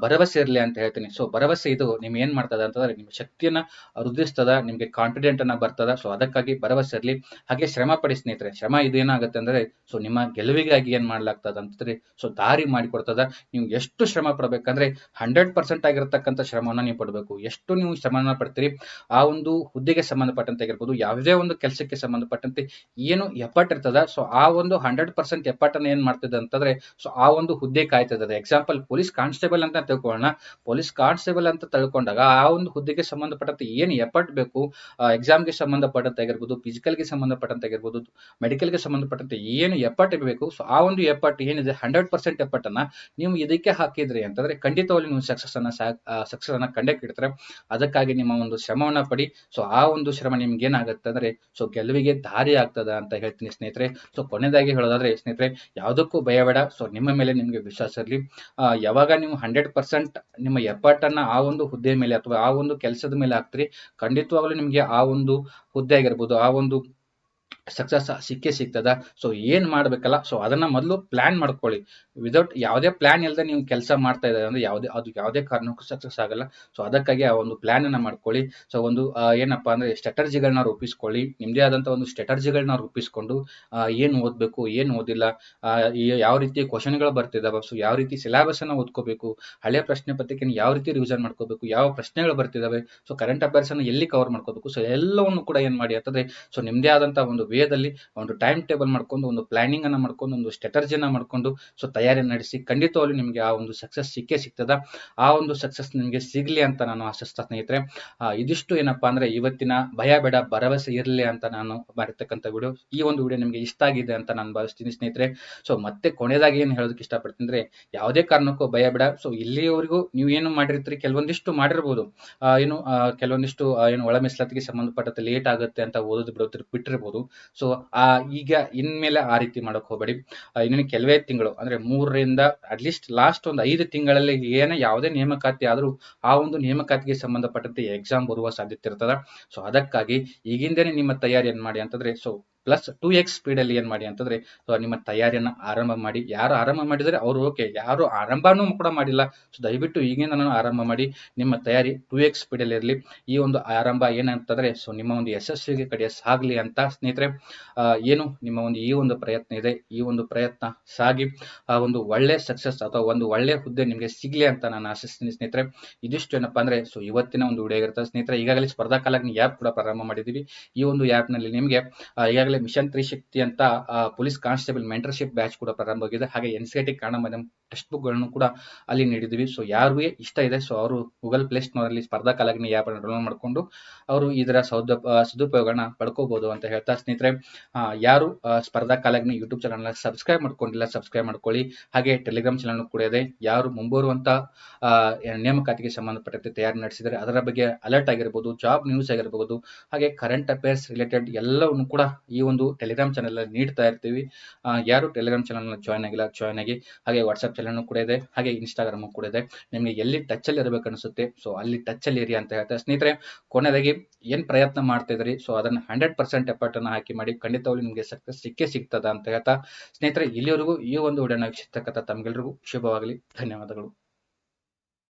ಭರವಸೆ ಇರಲಿ ಅಂತ ಹೇಳ್ತೀನಿ. ಸೊ ಭರವಸೆ ಇದು. ನಿಮ್ ಏನ್ ಮಾಡ್ತದ ಅಂತಂದ್ರೆ ನಿಮ್ಮ ಶಕ್ತಿಯನ್ನ ವೃದ್ಧಿಸ್ತದ, ನಿಮ್ಗೆ ಕಾನ್ಫಿಡೆಂಟ್ ಅನ್ನ ಬರ್ತದ. ಸೊ ಅದಕ್ಕಾಗಿ ಭರವಸೆ ಇರಲಿ. ಹಾಗೆ ಶ್ರಮ ಪಡಿ ಸ್ನೇಹಿತರೆ. ಶ್ರಮ ಇದು ಏನಾಗುತ್ತೆ ಅಂದ್ರೆ ಸೊ ನಿಮ್ಮ ಗೆಲುವಿಗಾಗಿ ಏನ್ ಮಾಡ್ಲಾಗ್ತದ ಅಂತಂದ್ರೆ ಸೊ ದಾರಿ ಮಾಡಿಕೊಡ್ತದ. ನೀವು ಎಷ್ಟು ಶ್ರಮ ಪಡ್ಬೇಕಂದ್ರೆ ಹಂಡ್ರೆಡ್ ಪರ್ಸೆಂಟ್ ಆಗಿರತಕ್ಕಂಥ ಶ್ರಮವನ್ನ ನೀವು ಪಡಬೇಕು. ಎಷ್ಟು ನೀವು ಶ್ರಮವನ್ನ ಪಡ್ತೀರಿ, ಆ ಒಂದು ಹುದ್ದೆಗೆ ಸಂಬಂಧಪಟ್ಟಂತೆ ಆಗಿರ್ಬೋದು, ಯಾವುದೇ ಒಂದು ಕೆಲಸಕ್ಕೆ ಸಂಬಂಧಪಟ್ಟಂತೆ ಏನು ಎಫರ್ಟ್ ಇರ್ತದ ಸೊ ಆ ಒಂದು ಹಂಡ್ರೆಡ್ ಪರ್ಸೆಂಟ್ ಎಫರ್ಟ್ ಅನ್ನ ಏನ್ ಮಾಡ್ತದೆ ಅಂತಂದ್ರೆ ಸೊ ಆ ಒಂದು ಹುದ್ದೆ ಕಾಯ್ತದೆ. ಎಕ್ಸಾಂಪಲ್ ಪೊಲೀಸ್ ಕಾನ್ಸ್ಟೇಬಲ್ ಅಂತ ತಿಳ್ಕೊಳ್ಳೋಣ. ಪೊಲೀಸ್ ಕಾನ್ಸ್ಟೇಬಲ್ ಅಂತ ತಳ್ಕೊಂಡಾಗ ಆ ಒಂದು ಹುದ್ದೆಗೆ ಸಂಬಂಧಪಟ್ಟಂತೆ ಏನು ಎಫರ್ಟ್ ಬೇಕು? ಎಕ್ಸಾಮ್ಗೆ ಸಂಬಂಧಪಟ್ಟಂತೆ ಆಗಿರ್ಬೋದು ಫಿಸಿಕಲ್ಗೆ ಸಂಬಂಧಪಟ್ಟಂತೆ ಆಗಿರ್ಬೋದು ಮೆಡಿಕಲ್ಗೆ ಸಂಬಂಧಪಟ್ಟಂತೆ ಏನು ಎಫರ್ಟ್ ಬೇಕು? ಸೊ ಆ ಒಂದು ಎಫರ್ಟ್ ಏನಿದೆ ಹಂಡ್ರೆಡ್ ಪರ್ಸೆಂಟ್ ಎಫರ್ಟ್ ಅನ್ನ ನೀವು ಇದಕ್ಕೆ ಹಾಕಿದ್ರಿ ಅಂತಂದ್ರೆ ಖಂಡಿತವಾಗಿ ನೀವು ಸಕ್ಸಸ್ ಅನ್ನ ಸಕ್ಸಸ್ ಅನ್ನ ಕಂಡೇ ಇಡ್ತಾರೆ ಅದಕ್ಕಾಗಿ ನಿಮ್ಮ ಒಂದು ಶ್ರಮವನ್ನ ಪಡಿ. ಸೊ ಆ ಒಂದು ಶ್ರಮ ನಿಮ್ಗೆ ಏನಾಗುತ್ತೆ ಅಂದ್ರೆ ಸೊ ಗೆಲುವಿಗೆ ದಾರಿ ಆಗ್ತದ ಅಂತ ಹೇಳ್ತೀನಿ ಸ್ನೇಹಿತರೆ. ಸೊ ಕೊನೆಯದಾಗಿ ಹೇಳೋದಾದ್ರೆ ಸ್ನೇಹಿತರೆ, ಯಾವುದಕ್ಕೂ ಭಯಬೇಡ ಸೊ ನಿಮ್ಮ ಮೇಲೆ ನಿಮ್ಗೆ ವಿಶ್ವಾಸ ಇರಲಿ. ಯಾವಾಗ ನೀವು ಹಂಡ್ರೆಡ್ ಪರ್ಸೆಂಟ್ ನಿಮ್ಮ ಎಫರ್ಟ್ ಅನ್ನ ಆ ಒಂದು ಹುದ್ದೆ ಮೇಲೆ ಅಥವಾ ಆ ಒಂದು ಕೆಲಸದ ಮೇಲೆ ಹಾಕ್ತೀರಿ, ಖಂಡಿತವಾಗ್ಲೂ ನಿಮ್ಗೆ ಆ ಒಂದು ಹುದ್ದೆ ಆಗಿರ್ಬೋದು, ಆ ಒಂದು ಸಕ್ಸಸ್ ಸಿಕ್ಕೇ ಸಿಗ್ತದ. ಸೊ ಏನ್ ಮಾಡ್ಬೇಕಲ್ಲ? ಸೊ ಅದನ್ನ ಮೊದಲು ಪ್ಲಾನ್ ಮಾಡ್ಕೊಳ್ಳಿ. ವಿದೌಟ್ ಯಾವುದೇ ಪ್ಲಾನ್ ಇಲ್ಲದೆ ನೀವು ಕೆಲಸ ಮಾಡ್ತಾ ಇದ್ದಾರೆ ಅಂದ್ರೆ ಯಾವುದೇ, ಅದು ಯಾವುದೇ ಕಾರಣಕ್ಕೂ ಸಕ್ಸಸ್ ಆಗಲ್ಲ. ಸೊ ಅದಕ್ಕಾಗಿ ಆ ಒಂದು ಪ್ಲಾನ್ ಅನ್ನ ಮಾಡ್ಕೊಳ್ಳಿ. ಸೊ ಒಂದು ಏನಪ್ಪ ಅಂದ್ರೆ ಸ್ಟ್ರಾಟಜಿಗಳನ್ನ ರೂಪಿಸ್ಕೊಳ್ಳಿ. ನಿಮ್ದೇ ಆದಂತ ಒಂದು ಸ್ಟ್ರಾಟಜಿಗಳನ್ನ ರೂಪಿಸ್ಕೊಂಡು ಏನು ಓದ್ಬೇಕು, ಏನ್ ಓದಿಲ್ಲ ಯಾವ ರೀತಿ ಕ್ವಶನ್ಗಳು ಬರ್ತಿದ್ದಾವೆ ಸೊ ಯಾವ ರೀತಿ ಸಿಲೆಬಸ್ ಅನ್ನ ಓದ್ಕೋಬೇಕು ಹಳೆಯ ಪ್ರಶ್ನೆ ಪತ್ರಿಕೆಯನ್ನು ಯಾವ ರೀತಿ ರಿವಿಷನ್ ಮಾಡ್ಕೋಬೇಕು, ಯಾವ ಪ್ರಶ್ನೆಗಳು ಬರ್ತಿದಾವೆ ಸೊ ಕರೆಂಟ್ ಅಫೇರ್ಸ್ ಅನ್ನ ಎಲ್ಲಿ ಕವರ್ ಮಾಡ್ಕೋಬೇಕು ಸೊ ಎಲ್ಲವನ್ನು ಕೂಡ ಏನ್ ಮಾಡಿ ಅಂತಂದ್ರೆ ಸೊ ನಿಮ್ದೇ ಆದಂತ ಒಂದು ವೇದಲ್ಲಿ ಒಂದು ಟೈಮ್ ಟೇಬಲ್ ಮಾಡ್ಕೊಂಡು, ಒಂದು ಪ್ಲಾನಿಂಗ್ ಅನ್ನ ಮಾಡ್ಕೊಂಡು, ಒಂದು ಸ್ಟ್ರಾಟಜಿನ ಮಾಡ್ಕೊಂಡು ಸೊ ತಯಾರಿ ನಡೆಸಿ ಖಂಡಿತವಾಗ್ಲೂ ನಿಮಗೆ ಆ ಒಂದು ಸಕ್ಸಸ್ ಸಿಕ್ಕೇ ಸಿಗ್ತದ. ಆ ಒಂದು ಸಕ್ಸಸ್ ನಿಮಗೆ ಸಿಗ್ಲಿ ಅಂತ ನಾನು ಆಶಿಸ್ತಾ ಸ್ನೇಹಿತರೆ. ಇದಿಷ್ಟು ಏನಪ್ಪಾ ಅಂದ್ರೆ ಇವತ್ತಿನ ಭಯ, ಬೇಡ, ಭರವಸೆ ಇರಲಿ ಅಂತ ನಾನು ಮಾಡಿರ್ತಕ್ಕಂಥ ವಿಡಿಯೋ ಈ ಒಂದು ವಿಡಿಯೋ ನಿಮಗೆ ಇಷ್ಟ ಆಗಿದೆ ಅಂತ ನಾನು ಭಾವಿಸ್ತೀನಿ ಸ್ನೇಹಿತರೆ. ಸೊ ಮತ್ತೆ ಕೊನೆಯದಾಗಿ ಏನು ಹೇಳೋದಕ್ಕೆ ಇಷ್ಟಪಡ್ತೀನಿ ಅಂದ್ರೆ ಯಾವುದೇ ಕಾರಣಕ್ಕೂ ಭಯ, ಬೇಡ. ಸೊ ಇಲ್ಲಿಯವರೆಗೂ ನೀವು ಏನು ಮಾಡಿರ್ತೀರಿ, ಕೆಲವೊಂದಿಷ್ಟು ಮಾಡಿರ್ಬೋದು. ಏನು ಕೆಲವೊಂದಿಷ್ಟು ಏನು ಒಳ ಮೀಸಲಾತಿಗೆ ಸಂಬಂಧಪಟ್ಟಂತೆ ಲೇಟ್ ಆಗುತ್ತೆ ಅಂತ ಓದೋದು ಬಿಡೋದ್ರ ಬಿಟ್ಟಿರ್ಬೋದು ಸೊ ಆ, ಈಗ ಇನ್ಮೇಲೆ ಆ ರೀತಿ ಮಾಡಕ್ ಹೋಗಬೇಡಿ. ಇನ್ನೇನು ಕೆಲವೇ ತಿಂಗಳು, ಅಂದ್ರೆ ಮೂರರಿಂದ ಅಟ್ಲೀಸ್ಟ್ ಲಾಸ್ಟ್ ಒಂದು ಐದು ತಿಂಗಳಲ್ಲಿ ಏನ ಯಾವುದೇ ನೇಮಕಾತಿ ಆದ್ರೂ ಆ ಒಂದು ನೇಮಕಾತಿಗೆ ಸಂಬಂಧಪಟ್ಟಂತೆ ಎಕ್ಸಾಮ್ ಬರುವ ಸಾಧ್ಯತೆ ಇರ್ತದ. ಸೊ ಅದಕ್ಕಾಗಿ ಈಗಿಂದನೇ ನಿಮ್ಮ ತಯಾರಿ ಏನ್ ಮಾಡಿ ಅಂತಂದ್ರೆ ಸೊ ಪ್ಲಸ್ ಟೂ ಎಕ್ಸ್ ಸ್ಪೀಡಲ್ಲಿ ಏನ್ ಮಾಡಿ ಅಂತಂದ್ರೆ ಸೊ ನಿಮ್ಮ ತಯಾರಿಯನ್ನ ಆರಂಭ ಮಾಡಿ. ಯಾರು ಆರಂಭ ಮಾಡಿದರೆ ಅವರು ಓಕೆ ಯಾರು ಆರಂಭನೂ ಕೂಡ ಮಾಡಿಲ್ಲ. ಸೊ ದಯವಿಟ್ಟು ಈಗಿನ ನಾನು ಆರಂಭ ಮಾಡಿ. ನಿಮ್ಮ ತಯಾರಿ ಟೂ ಎಕ್ಸ್ ಸ್ಪೀಡ್ ಅಲ್ಲಿ ಇರಲಿ. ಈ ಒಂದು ಆರಂಭ ಏನಂತಂದ್ರೆ ಸೊ ನಿಮ್ಮ ಒಂದು ಯಶಸ್ವಿಗೆ ಕಡೆ ಸಾಗಲಿ ಅಂತ ಸ್ನೇಹಿತರೆ ಏನು ನಿಮ್ಮ ಒಂದು ಈ ಒಂದು ಪ್ರಯತ್ನ ಇದೆ. ಈ ಒಂದು ಪ್ರಯತ್ನ ಸಾಗಿ, ಆ, ಒಂದು ಒಳ್ಳೆ ಸಕ್ಸಸ್ ಅಥವಾ ಒಂದು ಒಳ್ಳೆ ಹುದ್ದೆ ನಿಮಗೆ ಸಿಗ್ಲಿ ಅಂತ ನಾನು ಆಶಿಸ್ತೀನಿ ಸ್ನೇಹಿತರೆ. ಇದಿಷ್ಟು ಏನಪ್ಪಾ ಅಂದ್ರೆ ಸೊ ಇವತ್ತಿನ ಒಂದು ವಿಡಿಯೋ ಸ್ನೇಹಿತರೆ. ಈಗಾಗಲೇ ಸ್ಪರ್ಧಾ ಕಾಲಗ್ನಿ ಆ್ಯಪ್ ಕೂಡ ಪ್ರಾರಂಭ ಮಾಡಿದ್ದೀವಿ. ಈ ಒಂದು ಆ್ಯಪ್ನಲ್ಲಿ ನಿಮಗೆ ಈಗಾಗಲೇ ಮಿಷನ್ ತ್ರೀ ಶಕ್ತಿ ಅಂತ ಪೊಲೀಸ್ ಕಾನ್ಸ್ಟೇಬಲ್ ಮೆಂಟರ್ಶಿಪ್ ಬ್ಯಾಚ್ ಕೂಡ ಪ್ರಾರಂಭವಾಗಿದೆ ಹಾಗೆ N C I T Kannada ಮಾಧ್ಯಮ ಟೆಕ್ಸ್ಟ್ ಬುಕ್ಗಳನ್ನು ಕೂಡ ಅಲ್ಲಿ ನೀಡಿದ್ವಿ. ಸೊ ಯಾರಿಗೂ ಇಷ್ಟ ಇದೆ ಸೊ ಅವರು ಗೂಗಲ್ ಪ್ಲೇ ಸ್ಟೋರಲ್ಲಿ ಸ್ಪರ್ಧಾ ಕಾಲಗ್ನಿ ಆ್ಯಪ್ ಡೌನ್ಲೋಡ್ ಮಾಡಿಕೊಂಡು ಅವರು ಇದರ ಸೌದ ಸದುಪಯೋಗನ ಪಡ್ಕೋಬಹುದು ಅಂತ ಹೇಳ್ತಾ ಸ್ನೇಹಿತರೆ. ಯಾರು Spardha Kalagni YouTube channel subscribe ಮಾಡ್ಕೊಂಡಿಲ್ಲ ಸಬ್ಸ್ಕ್ರೈಬ್ ಮಾಡ್ಕೊಳ್ಳಿ. ಹಾಗೆ ಟೆಲಿಗ್ರಾಮ್ ಚಾನಲ್ ಕೂಡ ಇದೆ. ಯಾರು ಮುಂಬರುವಂತ ನೇಮಕಾತಿಗೆ ಸಂಬಂಧಪಟ್ಟಂತೆ ತಯಾರಿ ನಡೆಸಿದರೆ ಅದರ ಬಗ್ಗೆ ಅಲರ್ಟ್ ಆಗಿರ್ಬೋದು ಜಾಬ್ ನ್ಯೂಸ್ ಆಗಿರ್ಬೋದು, ಹಾಗೆ ಕರೆಂಟ್ ಅಫೇರ್ಸ್ ರಿಲೇಟೆಡ್ ಎಲ್ಲವನ್ನು ಕೂಡ ಒಂದು ಟೆಲಿಗ್ರಾಮ್ ಚಾನಲ್ ಅಲ್ಲಿ ನೀಡ್ತಾ ಇರ್ತೀವಿ. ಯಾರು ಟೆಲಿಗ್ರಾಮ್ ಚಾನಲ್ ಜಾಯ್ನ್ ಆಗಿಲ್ಲ ಜಾಯ್ನ್ ಆಗಿ, ಹಾಗೆ ವಾಟ್ಸಪ್ ಚಾನಲ್ ಕೂಡ ಇದೆ, ಹಾಗೆ ಇನ್ಸ್ಟಾಗ್ರಾಮ್ ಕೂಡ ಇದೆ. ನಿಮಗೆ ಎಲ್ಲಿ ಟಚ್ ಅಲ್ಲಿ ಇರಬೇಕು ಅನಿಸುತ್ತೆ ಸೊ ಅಲ್ಲಿ ಟಚ್ ಅಲ್ಲಿ ಇರಿ ಅಂತ ಹೇಳ್ತಾರೆ. ಸ್ನೇಹಿತರೆ ಕೊನೆಯದಾಗಿ ಏನ್ ಪ್ರಯತ್ನ ಮಾಡ್ತಾ ಇದ್ರಿ? ಸೊ ಅದನ್ನ ಹಂಡ್ರೆಡ್ ಪರ್ಸೆಂಟ್ ಎಫರ್ಟ್ ಅನ್ನ ಹಾಕಿ ಮಾಡಿ, ಖಂಡಿತವಾಗ್ಲೂ ನಿಮಗೆ ಸಕ್ಸಸ್ ಸಿಕ್ಕೇ ಸಿಗ್ತದ ಅಂತ ಹೇಳ್ತಾ. ಸ್ನೇಹಿತರೆ, ಇಲ್ಲಿವರೆಗೂ ಈ ಒಂದು ವಿಡಿಯೋನ ವೀಕ್ಷಿಸ್ತಕ್ಕಂಥ ತಮಗೆಲ್ಲರಿಗೂ ಶುಭವಾಗಲಿ. ಧನ್ಯವಾದಗಳು.